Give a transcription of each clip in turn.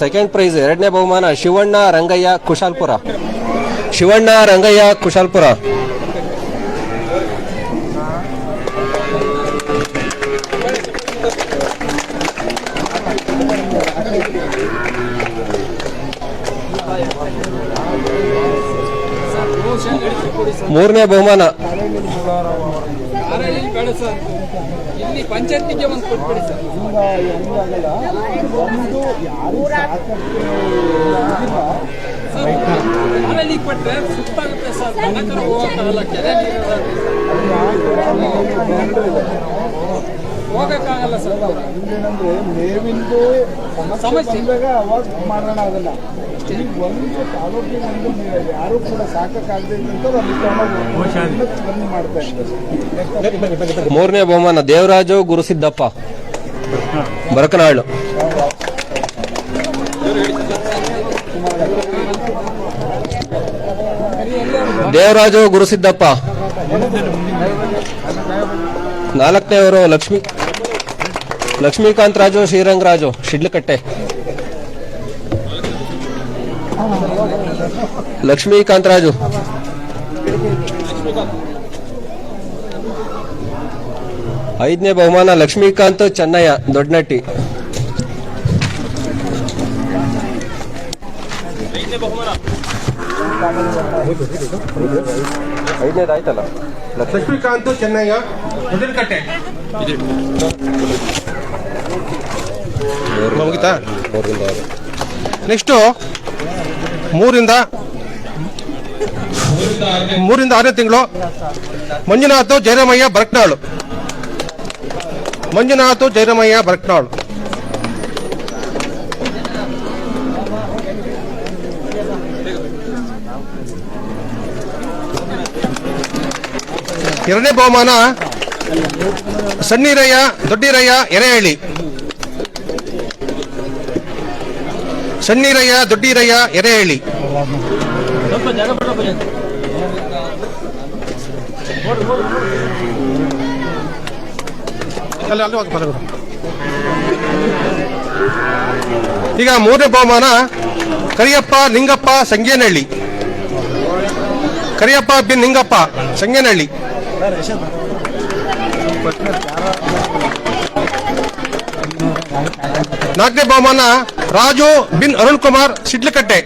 Second prize ಎರಡನೇ ಬಹುಮಾನ ಶಿವಣ್ಣ ರಂಗಯ್ಯ ಕುಶಾಲ್ಪುರ. ಶಿವಣ್ಣ ರಂಗಯ್ಯ ಕುಶಾಲ್ಪುರ. ಮೂರನೇ ಬಹುಮಾನ. ಇಲ್ಲಿ ಕೊಟ್ಟರೆ ಸುತ್ತಾಗುತ್ತೆ ಸರ್ ಹೋಗೋಕ್ಕಾಗಲ್ಲ ಕೆರೆ ಸರ್. ಮೇವಿಂದು ಸಮಸ್ಯೆ ಅವಾಗ ಮಾಡೋಣ ಅದನ್ನ ಒಂದು ಯಾರು ಕೂಡ ಮೂರನೇ ಬಹುಮಾನ, ದೇವರಾಜು ಗುರುಸಿದ್ದಪ್ಪ ಬರಕನಾಳು ದೇವರಾಜು ಗುರುಸಿದ್ದಪ್ಪ ನಾಲ್ಕನೇವರು ಲಕ್ಷ್ಮಿ. ಲಕ್ಷ್ಮೀಕಾಂತ್ ರಾಜು, ಶ್ರೀರಂಗ್ ರಾಜು, ಶಿಡ್ಲಕಟ್ಟೆ. ಲಕ್ಷ್ಮೀಕಾಂತ್ ರಾಜು. ಐದನೇ ಬಹುಮಾನ ಲಕ್ಷ್ಮೀಕಾಂತ್ ಚೆನ್ನಯ್ಯ ದೊಡ್ಡನಟ್ಟಿ ಐದನೇದು ಆಯ್ತಲ್ಲ ಲಕ್ಷ್ಮೀಕಾಂತ್ ಚೆನ್ನಯ್ಯ ನೆಕ್ಸ್ಟು, ಮೂರಿಂದ ಮೂರಿಂದ ಆರನೇ ತಿಂಗಳು, ಮಂಜುನಾಥ್ ಜೈರಮಯ್ಯ ಬರಕ್ನಾಳು ಮಂಜುನಾಥ್ ಜೈರಮಯ್ಯ ಬರಕ್ನಾಳು ಎರಡನೇ ಬಹುಮಾನ ಸಣ್ಣೀರಯ್ಯ ದೊಡ್ಡಿರಯ್ಯ, ಎರೆಹಳ್ಳಿ. ಸಣ್ಣೀರಯ್ಯ ದೊಡ್ಡಿರಯ್ಯ, ಎರೆಹಳ್ಳಿ. ಈಗ ಮೂರನೇ ಬಹುಮಾನ ಕರಿಯಪ್ಪ, ನಿಂಗಪ್ಪ, ಸಂಗೇನಹಳ್ಳಿ. ಕರಿಯಪ್ಪ ಬಿನ್ ನಿಂಗಪ್ಪ, ಸಂಗೇನಹಳ್ಳಿ. ನಾಲ್ಕನೇ ಬಹುಮಾನ ರಾಜು ಬಿನ್ ಅರುಣ್ ಕುಮಾರ್ ಸಿಡ್ಲಕಟ್ಟೆ.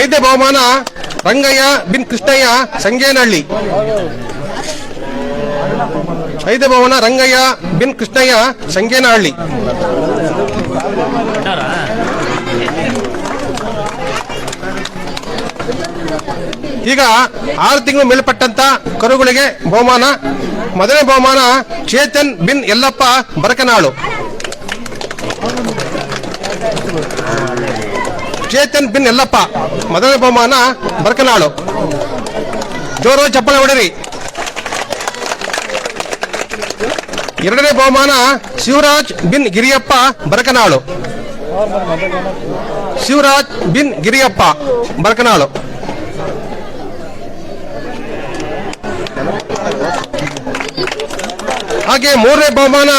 ಐದನೇ ಬಹುಮಾನ ರಂಗಯ್ಯ ಬಿನ್ ಕೃಷ್ಣಯ್ಯ ಸಂಗೇನಹಳ್ಳಿ. ಐದನೇ ಬಹುಮಾನ ರಂಗಯ್ಯ ಬಿನ್ ಕೃಷ್ಣಯ್ಯ ಸಂಗೇನಹಳ್ಳಿ. ಈಗ ಆರು ತಿಂಗಳು ಮೇಲ್ಪಟ್ಟಂತ ಕರುಗಳಿಗೆ ಬಹುಮಾನ. ಮೊದಲನೇ ಬಹುಮಾನ ಚೇತನ್ ಬಿನ್ ಯಲ್ಲಪ್ಪ ಬರಕನಾಳು. ಚೇತನ್ ಬಿನ್ ಯಲ್ಲಪ್ಪ ಮೊದಲನೇ ಬಹುಮಾನ ಬರಕನಾಳು. ಜೋರು ಚಪ್ಪಳೆ ಹೊಡೆರಿ ಎರಡನೇ ಬಹುಮಾನ ಶಿವರಾಜ್ ಬಿನ್ ಗಿರಿಯಪ್ಪ ಬರಕನಾಳು. ಶಿವರಾಜ್ ಬಿನ್ ಗಿರಿಯಪ್ಪ ಬರಕನಾಳು. ಹಾಗೆ ಮೂರನೇ ಬಹುಮಾನ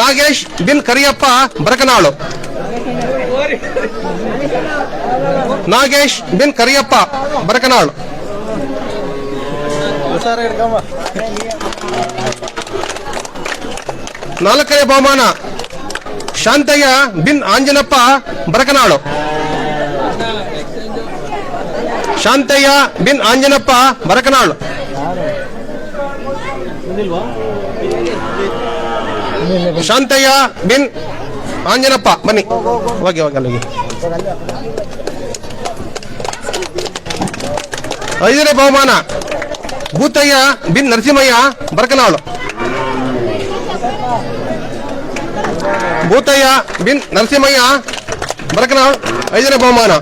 ನಾಗೇಶ್ ಬಿನ್ ಕರಿಯಪ್ಪ ಬರಕನಾಳು. ನಾಗೇಶ್ ಬಿನ್ ಕರಿಯಪ್ಪ ಬರಕನಾಳು. ನಾಲ್ಕನೇ ಬಹುಮಾನ ಶಾಂತಯ್ಯ ಬಿನ್ ಆಂಜನಪ್ಪ ಬರಕನಾಳು. ಶಾಂತಯ್ಯ ಬಿನ್ ಆಂಜನಪ್ಪ ಬರಕನಾಳು. ಶಾಂತಯ್ಯ ಬಿನ್ ಆಂಜನಪ್ಪ, ಬನ್ನಿ. ಹೋಗಿ ಹೋಗಿ ಅಲ್ಲಿಗೆ. ಐದನೇ ಬಹುಮಾನ. ಭೂತಯ್ಯ ಬಿನ್ ನರಸಿಂಹಯ್ಯ ಬರ್ಕನಾಳು ಭೂತಯ್ಯ ಬಿನ್ ನರಸಿಂಹಯ್ಯ ಬರ್ಕನಾಳು ಐದನೇ ಬಹುಮಾನ.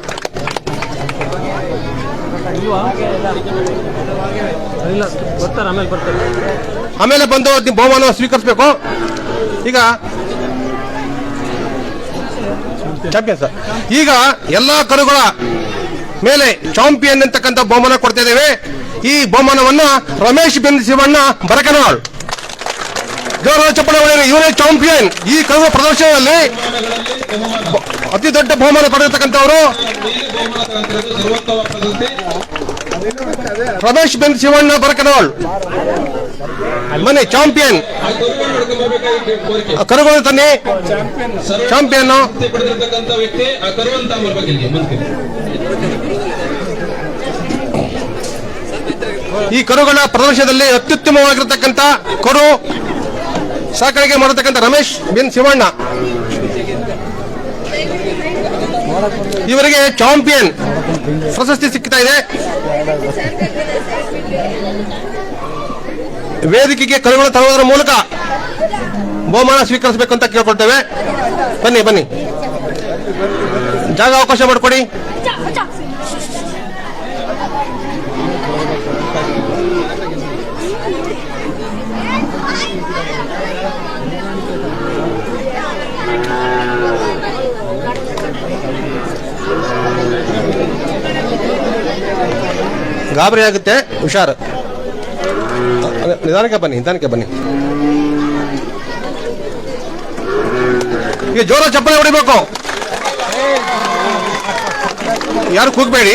ಆಮೇಲೆ ಬಂದು ಬಹುಮಾನ ಸ್ವೀಕರಿಸಬೇಕು. ಈಗ ಚಾಂಪಿಯನ್ ಸರ್ ಈಗ ಎಲ್ಲಾ ಕರುಗಳ ಮೇಲೆ ಚಾಂಪಿಯನ್ ಅಂತಕ್ಕಂಥ ಬಹುಮಾನ ಕೊಡ್ತಾ ಇದ್ದೇವೆ. ಈ ಬಹುಮಾನವನ್ನ ರಮೇಶ್ ಬೆಂದ ಶಿವಣ್ಣ ಬರಕನಾಳ್. ಗೌರವ ಹೊಡೆಯಿರಿ. ಇವರೇ ಚಾಂಪಿಯನ್ ಈ ಕರುಗಳ ಪ್ರದರ್ಶನದಲ್ಲಿ ಅತಿ ದೊಡ್ಡ ಬಹುಮಾನ ಪಡೆದಿರ್ತಕ್ಕಂಥವರು ರಮೇಶ್ ಬೆಂದ ಶಿವಣ್ಣ ಬರಕನಾಳ್. ಬನ್ನಿ ಚಾಂಪಿಯನ್. ಕರುಗಳು ತನ್ನಿ ಚಾಂಪಿಯನ್ ಈ ಕರುಗಳ ಪ್ರದರ್ಶನದಲ್ಲಿ ಅತ್ಯುತ್ತಮವಾಗಿರತಕ್ಕಂಥ ಕರು ಸಾಕಾಣಿಕೆ ಮಾಡತಕ್ಕಂಥ ರಮೇಶ್ ಬಿನ್ ಶಿವಣ್ಣ. ಇವರಿಗೆ ಚಾಂಪಿಯನ್ ಪ್ರಶಸ್ತಿ ಸಿಗ್ತಾ ಇದೆ. ವೇದಿಕೆಗೆ ಕರುಗಳು ತರುವುದರ ಮೂಲಕ ಬಹುಮಾನ ಸ್ವೀಕರಿಸಬೇಕು ಅಂತ ಕೇಳ್ಕೊಳ್ತೇವೆ. ಬನ್ನಿ ಬನ್ನಿ. ಜಾಗ ಅವಕಾಶ ಮಾಡಿಕೊಡಿ. ಗಾಬರಿ ಆಗುತ್ತೆ, ಹುಷಾರು. ನಿಧಾನಕ್ಕೆ ಬನ್ನಿ ನಿಧಾನಕ್ಕೆ ಬನ್ನಿ ಈಗ ಜೋರ ಚಪ್ಪಲಿ ಹೊಡಿಬೇಕು. ಯಾರು ಕೂಗ್ಬೇಡಿ.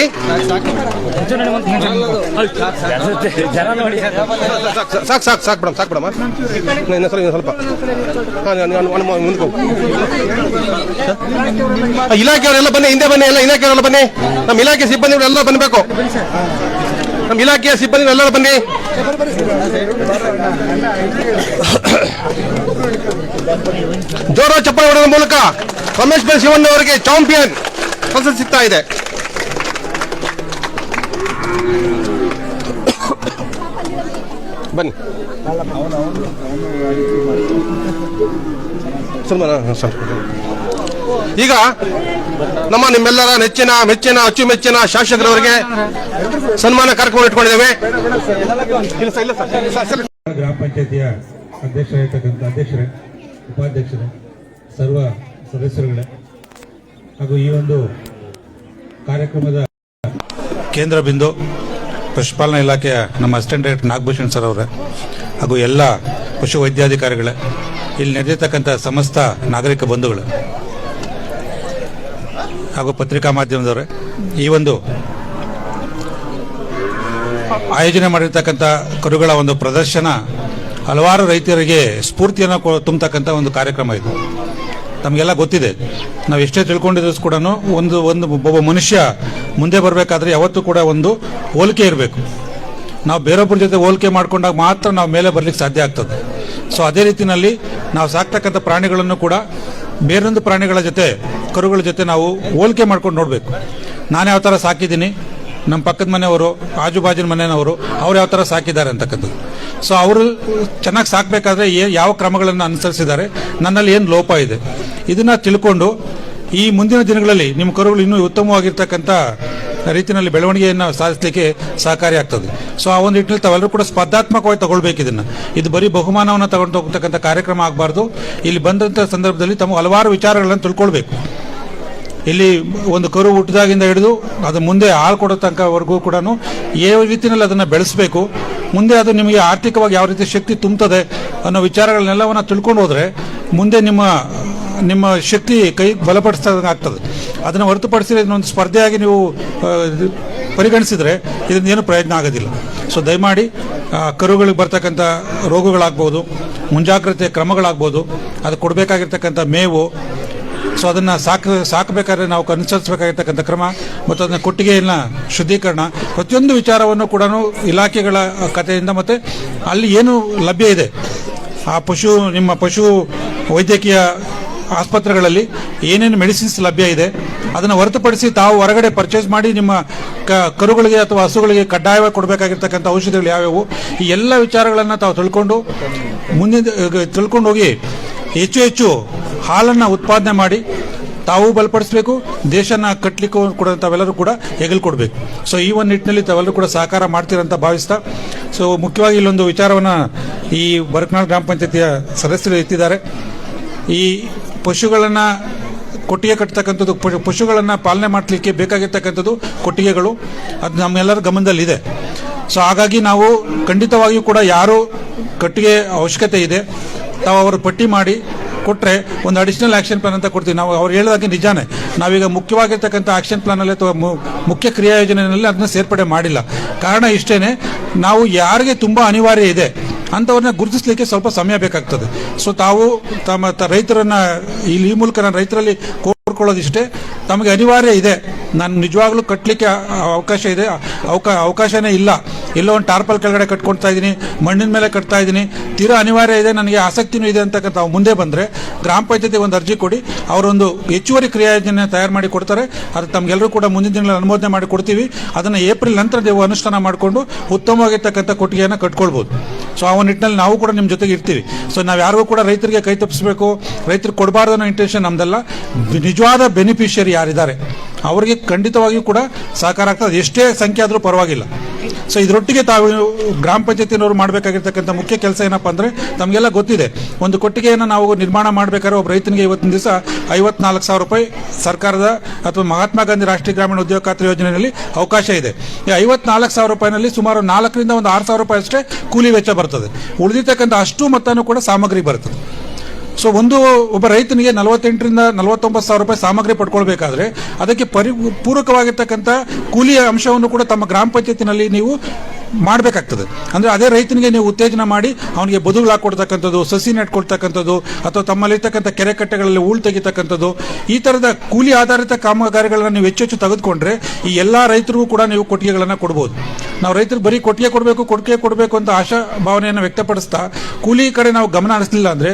ಸಾಕು ಸಾಕು ಸಾಕು ಬಿಡಮ್ ಸಾಕು ಬಿಡಮ್ಮ. ಇನ್ನೊಂದು ಸ್ವಲ್ಪ ಸ್ವಲ್ಪ. ಮುಂದಕ್ಕೆ ಇಲಾಖೆಯವರೆಲ್ಲ ಬನ್ನಿ, ಹಿಂದೆ ಬನ್ನಿ, ಎಲ್ಲ ಇಲಾಖೆಯವರೆಲ್ಲ ಬನ್ನಿ. ನಮ್ಮ ಇಲಾಖೆ ಸಿಬ್ಬಂದಿಗಳೆಲ್ಲ ಬನ್ನಬೇಕು ನಮ್ಮ ಇಲಾಖೆಯ ಎಲ್ಲರೂ ಬನ್ನಿ. ಜೋರ ಚಪ್ಪಲಿ ಹೊಡೆದ ಮೂಲಕ ರಮೇಶ್ ಬೈ ಶಿವಣ್ಣ ಅವರಿಗೆ ಚಾಂಪಿಯನ್ ಪ್ರಶಸ್ತಿ ಸಿಗ್ತಾ ಇದೆ. ಬನ್ನಿ. ಈಗ ನಮ್ಮ ನಿಮ್ಮೆಲ್ಲರ ನೆಚ್ಚಿನ ಮೆಚ್ಚಿನ ಅಚ್ಚುಮೆಚ್ಚಿನ ಶಾಸಕರವರಿಗೆ ಸನ್ಮಾನ ಕಾರ್ಯಕ್ರಮ ಇಟ್ಕೊಂಡಿದ್ದೇವೆ. ಗ್ರಾಮ ಪಂಚಾಯತಿಯ ಅಧ್ಯಕ್ಷರಾಗಿರ್ತಕ್ಕಂಥ ಅಧ್ಯಕ್ಷರೇ, ಉಪಾಧ್ಯಕ್ಷರೇ, ಸರ್ವ ಸದಸ್ಯರುಗಳೇ. ಹಾಗೂ ಈ ಒಂದು ಕಾರ್ಯಕ್ರಮದ ಕೇಂದ್ರ ಬಿಂದು ಪಶುಪಾಲನಾ ಇಲಾಖೆಯ ನಮ್ಮ ಅಸಿಸ್ಟೆಂಟ್ ಡೈರೆಕ್ಟರ್ ನಾಗಭೂಷಣ್ ಸರ್ ಅವರೇ ಹಾಗೂ ಎಲ್ಲ ಪಶು ವೈದ್ಯಾಧಿಕಾರಿಗಳೇ, ಇಲ್ಲಿ ನಡೆದಿರ್ತಕ್ಕಂಥ ಸಮಸ್ತ ನಾಗರಿಕ ಬಂಧುಗಳು ಹಾಗೂ ಪತ್ರಿಕಾ ಮಾಧ್ಯಮದವರೇ, ಈ ಒಂದು ಆಯೋಜನೆ ಮಾಡಿರ್ತಕ್ಕಂಥ ಕರುಗಳ ಒಂದು ಪ್ರದರ್ಶನ ಹಲವಾರು ರೈತರಿಗೆ ಸ್ಫೂರ್ತಿಯನ್ನು ತುಂಬತಕ್ಕಂಥ ಒಂದು ಕಾರ್ಯಕ್ರಮ ಇದು. ನಮಗೆಲ್ಲ ಗೊತ್ತಿದೆ. ನಾವು ಎಷ್ಟೇ ತಿಳ್ಕೊಂಡಿದ್ರು ಕೂಡ ಒಂದು ಒಂದು ಒಬ್ಬ ಮನುಷ್ಯ ಮುಂದೆ ಬರಬೇಕಾದ್ರೆ ಯಾವತ್ತೂ ಕೂಡ ಒಂದು ಹೋಲಿಕೆ ಇರಬೇಕು. ನಾವು ಬೇರೊಬ್ಬರ ಜೊತೆ ಹೋಲಿಕೆ ಮಾಡಿಕೊಂಡಾಗ ಮಾತ್ರ ನಾವು ಮೇಲೆ ಬರಲಿಕ್ಕೆ ಸಾಧ್ಯ ಆಗ್ತದೆ. ಸೊ ಅದೇ ರೀತಿಯಲ್ಲಿ ನಾವು ಸಾಕ್ತಕ್ಕಂಥ ಪ್ರಾಣಿಗಳನ್ನು ಕೂಡ ಬೇರೊಂದು ಪ್ರಾಣಿಗಳ ಜೊತೆ, ಕರುಗಳ ಜೊತೆ ನಾವು ಹೋಲಿಕೆ ಮಾಡ್ಕೊಂಡು ನೋಡಬೇಕು. ನಾನು ಯಾವ ಥರ ಸಾಕಿದ್ದೀನಿ? ನಮ್ಮ ಪಕ್ಕದ ಮನೆಯವರು ಆಜು ಬಾಜಿನ ಮನೆಯವರು, ಅವ್ರು ಯಾವ ಥರ ಸಾಕಿದ್ದಾರೆ ಅಂತಕ್ಕಂಥದ್ದು. ಸೊ ಅವರು ಚೆನ್ನಾಗಿ ಸಾಕಬೇಕಾದ್ರೆ ಯಾವ ಕ್ರಮಗಳನ್ನು ಅನುಸರಿಸಿದ್ದಾರೆ, ನನ್ನಲ್ಲಿ ಏನು ಲೋಪ ಇದೆ? ಇದನ್ನು ತಿಳ್ಕೊಂಡು ಈ ಮುಂದಿನ ದಿನಗಳಲ್ಲಿ ನಿಮ್ಮ ಕರುಗಳು ಇನ್ನೂ ಉತ್ತಮವಾಗಿರ್ತಕ್ಕಂಥ ರೀತಿಯಲ್ಲಿ ಬೆಳವಣಿಗೆಯನ್ನು ಸಾಧಿಸಲಿಕ್ಕೆ ಸಹಕಾರಿಯಾಗ್ತದೆ ಸೊ ಆ ಒಂದು ನಿಟ್ಟಿನಲ್ಲಿ ತಾವೆಲ್ಲರೂ ಕೂಡ ಸ್ಪರ್ಧಾತ್ಮಕವಾಗಿ ತಗೊಳ್ಬೇಕು ಇದನ್ನು. ಇದು ಬರೀ ಬಹುಮಾನವನ್ನು ತಗೊಂಡು ಹೋಗ್ತಕ್ಕಂಥ ಕಾರ್ಯಕ್ರಮ ಆಗಬಾರ್ದು. ಇಲ್ಲಿ ಬಂದಂಥ ಸಂದರ್ಭದಲ್ಲಿ ತಮ್ಮ ಹಲವಾರು ವಿಚಾರಗಳನ್ನು ತಿಳ್ಕೊಳ್ಬೇಕು. ಇಲ್ಲಿ ಒಂದು ಕರು ಹುಟ್ಟಿದಾಗಿಂದ ಹಿಡಿದು ಅದು ಮುಂದೆ ಹಾಲು ಕೊಡೋ ತನಕವರೆಗೂ ಕೂಡ ಯಾವ ರೀತಿಯಲ್ಲಿ ಅದನ್ನು ಬೆಳೆಸಬೇಕು. ಮುಂದೆ ಅದು ನಿಮಗೆ ಆರ್ಥಿಕವಾಗಿ ಯಾವ ರೀತಿ ಶಕ್ತಿ ತುಂಬುತ್ತದೆ ಅನ್ನೋ ವಿಚಾರಗಳನ್ನೆಲ್ಲವನ್ನು ತಿಳ್ಕೊಂಡು ಹೋದರೆ ಮುಂದೆ ನಿಮ್ಮ ನಿಮ್ಮ ಶಕ್ತಿ ಕೈ ಬಲಪಡಿಸ್ತಾ ಆಗ್ತದೆ ಅದನ್ನು ಹೊರತುಪಡಿಸಿ ಇದನ್ನೊಂದು ಸ್ಪರ್ಧೆಯಾಗಿ ನೀವು ಪರಿಗಣಿಸಿದರೆ ಪರಿಗಣಿಸಿದ್ರೆ ಇದರಿಂದ ಏನು ಪ್ರಯೋಜನ ಆಗೋದಿಲ್ಲ. ಸೊ ದಯಮಾಡಿ ಕರುಗಳಿಗೆ ಬರ್ತಕ್ಕಂಥ ರೋಗಗಳಾಗ್ಬೋದು, ಮುಂಜಾಗ್ರತೆ ಕ್ರಮಗಳಾಗ್ಬೋದು, ಅದು ಕೊಡಬೇಕಾಗಿರ್ತಕ್ಕಂಥ ಮೇವು ಸೊ ಅದನ್ನು ಸಾಕು, ಸಾಕಬೇಕಾದ್ರೆ ನಾವು ಅನುಸರಿಸಬೇಕಾಗಿರ್ತಕ್ಕಂಥ ಕ್ರಮ ಮತ್ತು ಅದನ್ನು ಕೊಟ್ಟಿಗೆಯನ್ನು ಶುದ್ಧೀಕರಣ ಪ್ರತಿಯೊಂದು ವಿಚಾರವನ್ನು ಕೂಡ ಇಲಾಖೆಗಳ ಕಥೆಯಿಂದ ಮತ್ತು ಅಲ್ಲಿ ಏನು ಲಭ್ಯ ಇದೆ. ಆ ಪಶು, ನಿಮ್ಮ ಪಶು ವೈದ್ಯಕೀಯ ಆಸ್ಪತ್ರೆಗಳಲ್ಲಿ ಏನೇನು ಮೆಡಿಸಿನ್ಸ್ ಲಭ್ಯ ಇದೆ, ಅದನ್ನು ಹೊರತುಪಡಿಸಿ ತಾವು ಹೊರಗಡೆ ಪರ್ಚೇಸ್ ಮಾಡಿ ನಿಮ್ಮ ಕ, ಕರುಗಳಿಗೆ ಅಥವಾ ಹಸುಗಳಿಗೆ ಕಡ್ಡಾಯವಾಗಿ ಕೊಡಬೇಕಾಗಿರ್ತಕ್ಕಂಥ ಔಷಧಿಗಳು ಯಾವ್ಯಾವು, ಈ ಎಲ್ಲ ವಿಚಾರಗಳನ್ನು ತಾವು ತಿಳ್ಕೊಂಡು ಮುಂದಿನ ತಿಳ್ಕೊಂಡು ಹೋಗಿ ಹೆಚ್ಚು ಹೆಚ್ಚು ಹಾಲನ್ನು ಉತ್ಪಾದನೆ ಮಾಡಿ ತಾವು ಬಲಪಡಿಸಬೇಕು, ದೇಶನ ಕಟ್ಟಲಿಕ್ಕೂ ಕೂಡ ತಾವೆಲ್ಲರೂ ಕೂಡ ಹೆಗಲು ಕೊಡಬೇಕು. ಸೊ ಈ ಒಂದು ನಿಟ್ಟಿನಲ್ಲಿ ತಾವೆಲ್ಲರೂ ಕೂಡ ಸಹಕಾರ ಮಾಡ್ತೀರಂತ ಭಾವಿಸ್ತಾ ಸೊ ಮುಖ್ಯವಾಗಿ ಇಲ್ಲೊಂದು ವಿಚಾರವನ್ನು ಈ ಬರಕನಾಳ್ ಗ್ರಾಮ ಪಂಚಾಯತಿಯ ಸದಸ್ಯರು ಎತ್ತಿದ್ದಾರೆ. ಈ ಪಶುಗಳನ್ನು ಕೊಟ್ಟಿಗೆ ಕಟ್ಟತಕ್ಕಂಥದ್ದು ಪಶು- ಪಶುಗಳನ್ನು ಪಾಲನೆ ಮಾಡಲಿಕ್ಕೆ ಬೇಕಾಗಿರ್ತಕ್ಕಂಥದ್ದು ಕೊಟ್ಟಿಗೆಗಳು, ಅದು ನಮ್ಮೆಲ್ಲರ ಗಮನದಲ್ಲಿದೆ. ಸೊ ಹಾಗಾಗಿ ನಾವು ಖಂಡಿತವಾಗಿಯೂ ಕೂಡ ಯಾರು ಕಟ್ಟಿಗೆ ಅವಶ್ಯಕತೆ ಇದೆ ತಾವು ಅವರು ಪಟ್ಟಿ ಮಾಡಿ ಕೊಟ್ಟರೆ ಒಂದು ಅಡಿಷನಲ್ ಆಕ್ಷನ್ ಪ್ಲಾನ್ ಅಂತ ಕೊಡ್ತೀವಿ. ನಾವು ಅವ್ರು ಹೇಳೋದಕ್ಕೆ ನಿಜಾನೇ. ನಾವೀಗ ಮುಖ್ಯವಾಗಿರ್ತಕ್ಕಂಥ ಆ್ಯಕ್ಷನ್ ಪ್ಲಾನಲ್ಲಿ ಅಥವಾ ಮುಖ್ಯ ಕ್ರಿಯಾ ಯೋಜನೆಯಲ್ಲಿ ಅದನ್ನ ಸೇರ್ಪಡೆ ಮಾಡಿಲ್ಲ. ಕಾರಣ ಇಷ್ಟೇನೆ, ನಾವು ಯಾರಿಗೆ ತುಂಬ ಅನಿವಾರ್ಯ ಇದೆ ಅಂಥವ್ರನ್ನ ಗುರುತಿಸಲಿಕ್ಕೆ ಸ್ವಲ್ಪ ಸಮಯ ಬೇಕಾಗ್ತದೆ. ಸೊ ತಾವು ತಮ್ಮ ರೈತರನ್ನ, ಇಲ್ಲಿ ಈ ಮೂಲಕ ನಾನು ರೈತರಲ್ಲಿ ಕೋರ್ಕೊಳ್ಳೋದಿಷ್ಟೇ ತಮಗೆ ಅನಿವಾರ್ಯ ಇದೆ. ನಾನು ನಿಜವಾಗ್ಲೂ ಕಟ್ಟಲಿಕ್ಕೆ ಅವಕಾಶ ಇದೆ. ಅವಕಾ, ಅವಕಾಶನೇ ಇಲ್ಲ. ಎಲ್ಲೋ ಒಂದು ಟಾರ್ಪಲ್ ಕೆಳಗಡೆ ಕಟ್ಕೊಳ್ತಾ ಇದ್ದೀನಿ. ಮಣ್ಣಿನ ಮೇಲೆ ಕಟ್ತಾ ಇದ್ದೀನಿ. ತೀರಾ ಅನಿವಾರ್ಯ ಇದೆ. ನನಗೆ ಆಸಕ್ತಿನೂ ಇದೆ ಅಂತಕ್ಕಂಥ ಮುಂದೆ ಬಂದರೆ ಗ್ರಾಮ ಪಂಚಾಯತಿ ಒಂದು ಅರ್ಜಿ ಕೊಡಿ. ಅವರೊಂದು ಹೆಚ್ಚುವರಿ ಕ್ರಿಯಾ ಯೋಜನೆ ತಯಾರು ಮಾಡಿ ಕೊಡ್ತಾರೆ. ಅದು ತಮಗೆಲ್ಲರೂ ಕೂಡ ಮುಂದಿನ ದಿನಗಳಲ್ಲಿ ಅನುಮೋದನೆ ಮಾಡಿ ಕೊಡ್ತೀವಿ. ಅದನ್ನು ಏಪ್ರಿಲ್ ನಂತರ ನೀವು ಅನುಷ್ಠಾನ ಮಾಡಿಕೊಂಡು ಉತ್ತಮವಾಗಿರ್ತಕ್ಕಂಥ ಕೊಟ್ಟಿಗೆಯನ್ನು ಕಟ್ಕೊಳ್ಬೋದು. ಸೊ ಆ ನಿಟ್ಟಿನಲ್ಲಿ ನಾವು ಕೂಡ ನಿಮ್ಮ ಜೊತೆಗೆ ಇರ್ತೀವಿ. ಸೊ ನಾವು ಯಾರಿಗೂ ಕೂಡ ರೈತರಿಗೆ ಕೈ ತಪ್ಪಿಸಬೇಕು. ರೈತರಿಗೆ ಕೊಡಬಾರ್ದು ಅನ್ನೋ ಇಂಟೆನ್ಷನ್ ನಮ್ದಲ್ಲ. ನಿಜವಾದ ಬೆನಿಫಿಷಿಯರಿ ಯಾರಿದ್ದಾರೆ, ಅವರಿಗೆ ಖಂಡಿತವಾಗಿಯೂ ಕೂಡ ಸಹಕಾರ ಆಗ್ತದೆ. ಎಷ್ಟೇ ಸಂಖ್ಯೆ ಆದರೂ ಪರವಾಗಿಲ್ಲ. ಸೊ ಇದರೊಟ್ಟಿಗೆ ತಾವು ಗ್ರಾಮ ಪಂಚಾಯತಿನವರು ಮಾಡಬೇಕಾಗಿರ್ತಕ್ಕಂಥ ಮುಖ್ಯ ಕೆಲಸ ಏನಪ್ಪ ಅಂದರೆ, ತಮಗೆಲ್ಲ ಗೊತ್ತಿದೆ. ಒಂದು ಕೊಟ್ಟಿಗೆಯನ್ನು ನಾವು ನಿರ್ಮಾಣ ಮಾಡಬೇಕಾದ್ರೆ ಒಬ್ಬ ರೈತನಿಗೆ ಇವತ್ತಿನ ದಿವಸ ಐವತ್ನಾಲ್ಕು ಸಾವಿರ ರೂಪಾಯಿ ಸರ್ಕಾರದ ಅಥವಾ ಮಹಾತ್ಮ ಗಾಂಧಿ ರಾಷ್ಟ್ರೀಯ ಗ್ರಾಮೀಣ ಉದ್ಯೋಗ ಖಾತ್ರಿ ಯೋಜನೆಯಲ್ಲಿ ಅವಕಾಶ ಇದೆ. ಈ ಐವತ್ನಾಲ್ಕು ಸಾವಿರ ರೂಪಾಯಿನಲ್ಲಿ ಸುಮಾರು ನಾಲ್ಕರಿಂದ ಒಂದು ಆರು ಸಾವಿರ ರೂಪಾಯಿ ಅಷ್ಟೇ ಕೂಲಿ ವೆಚ್ಚ ಬರ್ತದೆ. ಉಳಿದಿರ್ತಕ್ಕಂಥ ಅಷ್ಟು ಮೊತ್ತನೂ ಕೂಡ ಸಾಮಗ್ರಿ ಬರ್ತದೆ. ಸೊ ಒಂದು ಒಬ್ಬ ರೈತನಿಗೆ ನಲವತ್ತೆಂಟರಿಂದ ನಲವತ್ತೊಂಬತ್ತು ಸಾವಿರ ರೂಪಾಯಿ ಸಾಮಗ್ರಿ ಪಡ್ಕೊಳ್ಬೇಕಾದ್ರೆ ಅದಕ್ಕೆ ಪರಿ, ಪೂರಕವಾಗಿರ್ತಕ್ಕಂಥ ಕೂಲಿಯ ಅಂಶವನ್ನು ಕೂಡ ತಮ್ಮ ಗ್ರಾಮ ಪಂಚಾಯತಿನಲ್ಲಿ ನೀವು ಮಾಡಬೇಕಾಗ್ತದೆ. ಅಂದರೆ ಅದೇ ರೈತನಿಗೆ ನೀವು ಉತ್ತೇಜನ ಮಾಡಿ ಅವನಿಗೆ ಬದುಗಳು ಹಾಕೊಡ್ತಕ್ಕಂಥದ್ದು ಸಸಿ ನೆಟ್ಕೊಡ್ತಕ್ಕಂಥದ್ದು ಅಥವಾ ತಮ್ಮಲ್ಲಿರ್ತಕ್ಕಂಥ ಕೆರೆ ಕಟ್ಟೆಗಳಲ್ಲಿ ಹೂಳು ತೆಗಿತಕ್ಕಂಥದ್ದು, ಈ ಥರದ ಕೂಲಿ ಆಧಾರಿತ ಕಾಮಗಾರಿಗಳನ್ನು ನೀವು ಹೆಚ್ಚು ಹೆಚ್ಚು ತೆಗೆದುಕೊಂಡ್ರೆ ಈ ಎಲ್ಲ ರೈತರಿಗೂ ಕೂಡ ನೀವು ಕೊಟ್ಟಿಗೆಗಳನ್ನು ಕೊಡ್ಬೋದು. ನಾವು ರೈತರು ಬರೀ ಕೊಟ್ಟಿಗೆ ಕೊಡಬೇಕು ಕೊಟ್ಟಿಗೆ ಕೊಡಬೇಕು ಅಂತ ಆಶಾ ಭಾವನೆಯನ್ನು ವ್ಯಕ್ತಪಡಿಸ್ತಾ ಕೂಲಿ ಕಡೆ ನಾವು ಗಮನ ಹರಿಸಲಿಲ್ಲ ಅಂದರೆ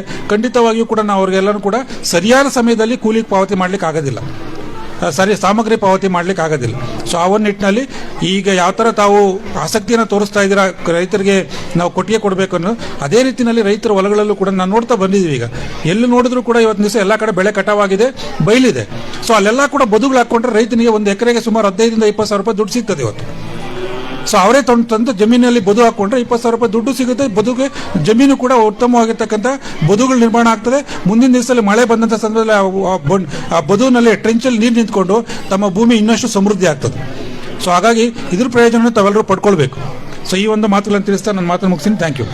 ಖಂಡಿತವಾಗಿಯೂ ಕೂಡ ನಾವು ಅವ್ರಿಗೆಲ್ಲರೂ ಕೂಡ ಸರಿಯಾದ ಸಮಯದಲ್ಲಿ ಕೂಲಿಗೆ ಪಾವತಿ ಮಾಡ್ಲಿಕ್ಕೆ ಆಗೋದಿಲ್ಲ. ಸರಿ, ಸಾಮಗ್ರಿ ಪಾವತಿ ಮಾಡ್ಲಿಕ್ಕೆ ಆಗೋದಿಲ್ಲ. ಸೊ ಆ ಒಂದು ನಿಟ್ಟಿನಲ್ಲಿ ಈಗ ಯಾವ ಥರ ತಾವು ಆಸಕ್ತಿಯನ್ನು ತೋರಿಸ್ತಾ ಇದ್ದೀರಾ, ರೈತರಿಗೆ ನಾವು ಕೊಟ್ಟಿಗೆ ಕೊಡಬೇಕು ಅನ್ನೋ ಅದೇ ರೀತಿಯಲ್ಲಿ ರೈತರ ಹೊಲಗಳಲ್ಲೂ ಕೂಡ ನಾನು ನೋಡ್ತಾ ಬಂದಿದ್ದೀವಿ ಈಗ. ಎಲ್ಲಿ ನೋಡಿದ್ರು ಕೂಡ ಇವತ್ತು ದಿವಸ ಎಲ್ಲ ಕಡೆ ಬೆಳೆ ಕಟಾವಾಗಿದೆ, ಬೈಲಿದೆ. ಸೊ ಅಲ್ಲೆಲ್ಲ ಕೂಡ ಬದುಗಳು ಹಾಕೊಂಡ್ರೆ ರೈತನಿಗೆ ಒಂದು ಎಕರೆಗೆ ಸುಮಾರು ಹದಿನೈದರಿಂದ ಇಪ್ಪತ್ತು ಸಾವಿರ ರೂಪಾಯಿ ದುಡ್ಡು ಸಿಗ್ತದೆ ಇವತ್ತು. ಸೊ ಅವರೇ ತಂದು ತಂದು ಜಮೀನಲ್ಲಿ ಬದು ಹಾಕೊಂಡ್ರೆ ಇಪ್ಪತ್ತು ಸಾವಿರ ರೂಪಾಯಿ ದುಡ್ಡು ಸಿಗುತ್ತೆ. ಬದುಗೆ, ಜಮೀನು ಕೂಡ ಉತ್ತಮವಾಗಿರ್ತಕ್ಕಂಥ ಬದುಗಳು ನಿರ್ಮಾಣ ಆಗ್ತದೆ. ಮುಂದಿನ ದಿವಸದಲ್ಲಿ ಮಳೆ ಬಂದಂಥ ಸಂದರ್ಭದಲ್ಲಿ ಆ- ಬದುವಿನಲ್ಲಿ ಟ್ರೆಂಚಲ್ಲಿ ನೀರು ನಿಂತ್ಕೊಂಡು ತಮ್ಮ ಭೂಮಿ ಇನ್ನಷ್ಟು ಸಮೃದ್ಧಿ ಆಗ್ತದೆ. ಸೊ ಹಾಗಾಗಿ ಇದ್ರ ಪ್ರಯೋಜನ ತಾವೆಲ್ಲರೂ ಪಡ್ಕೊಳ್ಬೇಕು. ಸೊ ಈ ಒಂದು ಮಾತುಗಳನ್ನು ತಿಳಿಸ್ತಾ ನನ್ನ ಮಾತನ್ನು ಮುಗಿಸ್ತೀನಿ. ಥ್ಯಾಂಕ್ ಯು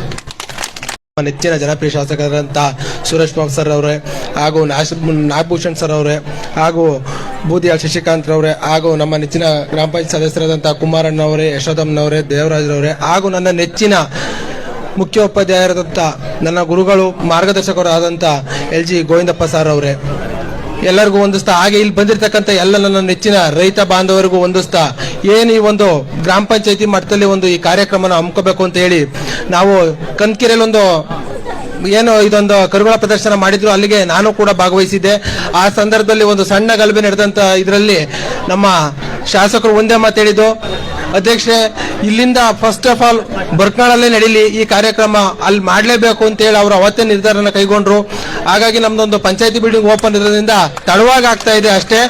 ನೆಚ್ಚಿನ ಜನಪ್ರಿಯ ಶಾಸಕರಾದಂಥ ಸುರೇಶ್ ಬಾಬು ಸರ್ ಅವರೇ ಹಾಗೂ ನಾಗಭೂಷಣ್ ಸರ್ ಅವರೇ ಹಾಗೂ ಬೂದಿಯಾಳ್ ಶಶಿಕಾಂತ್ ರವರೇ ಹಾಗೂ ನಮ್ಮ ನೆಚ್ಚಿನ ಗ್ರಾಮ ಪಂಚಾಯತ್ ಸದಸ್ಯರಾದಂಥ ಕುಮಾರಣ್ಣವರೇ ಯಶೋಧಮ್ಮನವರೇ ದೇವರಾಜ್ರವರೇ, ಹಾಗೂ ನನ್ನ ನೆಚ್ಚಿನ ಮುಖ್ಯೋಪಾಧ್ಯಾಯರಾದಂಥ ನನ್ನ ಗುರುಗಳು ಮಾರ್ಗದರ್ಶಕರಾದಂಥ ಎಲ್ ಜಿ ಗೋವಿಂದಪ್ಪ ಸಾರ್ ಅವರೇ ಎಲ್ಲರಿಗೂ ಹೊಂದಿಸ್ತಾ ಹಾಗೆ ಇಲ್ಲಿ ಬಂದಿರತಕ್ಕಂಥ ಎಲ್ಲ ನನ್ನ ನೆಚ್ಚಿನ ರೈತ ಬಾಂಧವರಿಗೂ ಹೊಂದಿಸ್ತಾ ಏನು ಈ ಒಂದು ಗ್ರಾಮ ಪಂಚಾಯತಿ ಮಟ್ಟದಲ್ಲಿ ಒಂದು ಈ ಕಾರ್ಯಕ್ರಮನ ಹಮ್ಕೋಬೇಕು ಅಂತ ಹೇಳಿ ನಾವು ಕನ್ಕಿರೆಯಲ್ಲಿ ಏನು ಇದೊಂದು ಕರುಗಳ ಪ್ರದರ್ಶನ ಮಾಡಿದ್ರು, ಅಲ್ಲಿಗೆ ನಾನು ಕೂಡ ಭಾಗವಹಿಸಿದ್ದೆ. ಆ ಸಂದರ್ಭದಲ್ಲಿ ಒಂದು ಸಣ್ಣ ಗಲಭೆ ನಡೆದಂತ ಇದರಲ್ಲಿ ನಮ್ಮ ಶಾಸಕರು ಒಂದೇ ಮಾತು ಹೇಳಿದ್ದು ಅಧ್ಯಕ್ಷೆ ಇಲ್ಲಿಂದ ಫಸ್ಟ್ ಆಫ್ ಆಲ್ ಬರ್ಕ್ನಾಳಲ್ಲೇ ನಡೀಲಿ, ಈ ಕಾರ್ಯಕ್ರಮ ಅಲ್ಲಿ ಮಾಡಲೇಬೇಕು ಅಂತ ಹೇಳಿ ಅವರು ಅವತ್ತೇ ನಿರ್ಧಾರನ ಕೈಗೊಂಡ್ರು. ಹಾಗಾಗಿ ನಮ್ದೊಂದು ಪಂಚಾಯತಿ ಬಿಲ್ಡಿಂಗ್ ಓಪನ್ ಇರೋದ್ರಿಂದ ತಡವಾಗಿ ಆಗ್ತಾ ಇದೆ ಅಷ್ಟೇ.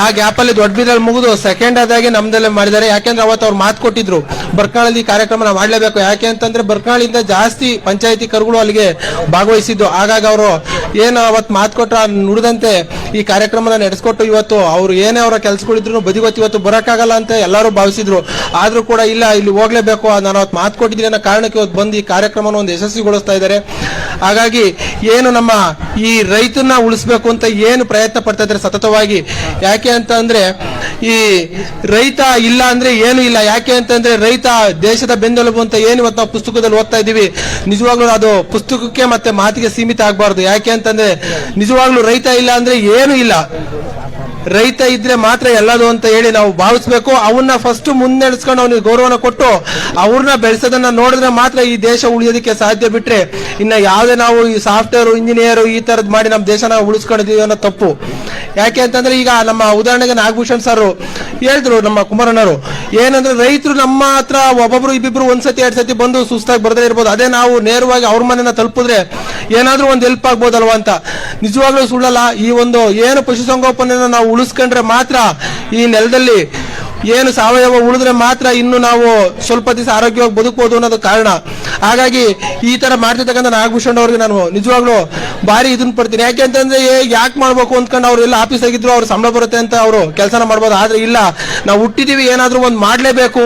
ಆ ಗ್ಯಾಪ್ ಅಲ್ಲಿ ದೊಡ್ಡ ಬೀದಲ್ಲಿ ಮುಗಿದು ಸೆಕೆಂಡ್ ಆದಾಗಿ ನಮ್ದಲ್ಲೇ ಮಾಡಿದ್ದಾರೆ. ಯಾಕೆಂದ್ರೆ ಅವತ್ತು ಅವ್ರು ಮಾತು ಕೊಟ್ಟಿದ್ರು, ಬರ್ಕಾಳಲ್ಲಿ ಕಾರ್ಯಕ್ರಮ ನಾವು ಮಾಡಲೇಬೇಕು ಯಾಕೆ ಅಂತಂದ್ರೆ ಬರ್ಕಾಳಿಂದ ಜಾಸ್ತಿ ಪಂಚಾಯತಿ ಕರುಗಳು ಅಲ್ಲಿಗೆ ಭಾಗವಹಿಸಿದ್ದು. ಹಾಗಾಗಿ ಅವರು ಏನು ಅವತ್ತು ಮಾತು ಕೊಟ್ಟರು ನುಡಿದಂತೆ ಈ ಕಾರ್ಯಕ್ರಮನ ನಡೆಸ್ಕೊಟ್ಟು ಇವತ್ತು ಅವ್ರು ಏನೇ ಅವರ ಕೆಲಸಗಳಿದ್ರು ಬದಿಗೊತ್ತು ಇವತ್ತು ಬರೋಕ್ಕಾಗಲ್ಲ ಅಂತ ಎಲ್ಲರೂ ಭಾವಿಸಿದ್ರು. ಆದ್ರೂ ಕೂಡ ಇಲ್ಲ, ಇಲ್ಲಿ ಹೋಗ್ಲೇಬೇಕು ನಾನು ಅವತ್ತು ಮಾತು ಕೊಟ್ಟಿದ್ದೀನಿ ಅನ್ನೋ ಕಾರಣಕ್ಕೆ ಇವತ್ತು ಬಂದು ಈ ಕಾರ್ಯಕ್ರಮನ ಒಂದು ಯಶಸ್ವಿಗೊಳಿಸ್ತಾ ಇದ್ದಾರೆ. ಹಾಗಾಗಿ ಏನು ನಮ್ಮ ಈ ರೈತನ ಉಳಿಸ್ಬೇಕು ಅಂತ ಏನು ಪ್ರಯತ್ನ ಪಡ್ತಾ ಇದ್ದಾರೆ ಸತತವಾಗಿ? ಯಾಕೆ ಅಂತ ಅಂದ್ರೆ ಈ ರೈತ ಇಲ್ಲ ಅಂದ್ರೆ ಏನು ಇಲ್ಲ. ಯಾಕೆ ಅಂತಂದ್ರೆ ರೈತ ದೇಶದ ಬೆನ್ನೆಲುಬು ಅಂತ ಏನು ಇವತ್ತು ನಾವು ಪುಸ್ತಕದಲ್ಲಿ ಓದ್ತಾ ಇದ್ದೀವಿ. ನಿಜವಾಗ್ಲೂ ಅದು ಪುಸ್ತಕಕ್ಕೆ ಮತ್ತೆ ಮಾತಿಗೆ ಸೀಮಿತ ಆಗಬಾರ್ದು. ಯಾಕೆ ಅಂತಂದ್ರೆ ನಿಜವಾಗ್ಲೂ ರೈತ ಇಲ್ಲ ಅಂದ್ರೆ ಏನು ಇಲ್ಲ. ರೈತ ಇದ್ರೆ ಮಾತ್ರ ಎಲ್ಲದು ಅಂತ ಹೇಳಿ ನಾವು ಭಾವಿಸ್ಬೇಕು. ಅವನ್ನ ಫಸ್ಟ್ ಮುನ್ನಡೆಸ್ಕೊಂಡು ಅವನಿಗೆ ಗೌರವನ ಕೊಟ್ಟು ಅವ್ರನ್ನ ಬೆಳೆಸೋದನ್ನ ನೋಡಿದ್ರೆ ಮಾತ್ರ ಈ ದೇಶ ಉಳಿಯೋದಕ್ಕೆ ಸಾಧ್ಯ ಬಿಟ್ರೆ ಇನ್ನ ಯಾವುದೇ ನಾವು ಈ ಸಾಫ್ಟ್ವೇರ್ ಇಂಜಿನಿಯರ್ ಈ ತರದ್ ಮಾಡಿ ನಮ್ಮ ದೇಶನ ಉಳಿಸ್ಕೊಂಡಿದೀವಿ ಅನ್ನೋ ತಪ್ಪು. ಯಾಕೆ ಅಂತಂದ್ರೆ ಈಗ ನಮ್ಮ ಉದಾಹರಣೆಗೆ ನಾಗಭೂಷಣ್ ಸರ್ ಹೇಳಿದ್ರು ನಮ್ಮ ಕುಮಾರಣ್ಣರು ಏನಂದ್ರೆ ರೈತರು ನಮ್ಮ ಹತ್ರ ಒಬ್ಬೊಬ್ರು ಇಬ್ಬಿಬ್ರು ಒಂದ್ಸತಿ ಎರಡ್ ಸತಿ ಬಂದು ಸುಸ್ತಾಗಿ ಬರದೇ ಇರ್ಬೋದು. ಅದೇ ನಾವು ನೇರವಾಗಿ ಅವ್ರ ಮನೆಯನ್ನ ತಲುಪಿದ್ರೆ ಏನಾದ್ರೂ ಒಂದು ಹೆಲ್ಪ್ ಆಗ್ಬೋದಲ್ವಾ ಅಂತ. ನಿಜವಾಗ್ಲೂ ಸುಳ್ಳಲ್ಲ, ಈ ಒಂದು ಏನು ಪಶುಸಂಗೋಪನೆಯನ್ನ ನಾವು ಉಳಿಸ್ಕೊಂಡ್ರೆ ಮಾತ್ರ ಈ ನೆಲದಲ್ಲಿ ಏನು ಸಾವಯವ ಉಳಿದ್ರೆ ಮಾತ್ರ ಇನ್ನು ನಾವು ಸ್ವಲ್ಪ ದಿವಸ ಆರೋಗ್ಯವಾಗಿ ಬದುಕಬಹುದು ಅನ್ನೋದು ಕಾರಣ. ಹಾಗಾಗಿ ಈ ತರ ಮಾಡ್ತಿರ್ತಕ್ಕಂಥ ನಾಗಭೂಷಣ್ ಅವ್ರಿಗೆ ನಾನು ನಿಜವಾಗ್ಲೂ ಭಾರಿ ಇದನ್ನ ಪಡ್ತೀನಿ. ಯಾಕೆ ಅಂತಂದ್ರೆ ಯಾಕೆ ಮಾಡ್ಬೇಕು ಅಂದ್ಕೊಂಡು ಅವ್ರು ಎಲ್ಲ ಆಫೀಸ್ ಆಗಿದ್ರು ಅವ್ರು ಸಂಬಳ ಬರುತ್ತೆ ಅಂತ ಅವರು ಕೆಲಸನ ಮಾಡ್ಬೋದು. ಆದ್ರೆ ಇಲ್ಲ, ನಾವು ಹುಟ್ಟಿದೀವಿ, ಏನಾದ್ರೂ ಒಂದು ಮಾಡ್ಲೇಬೇಕು.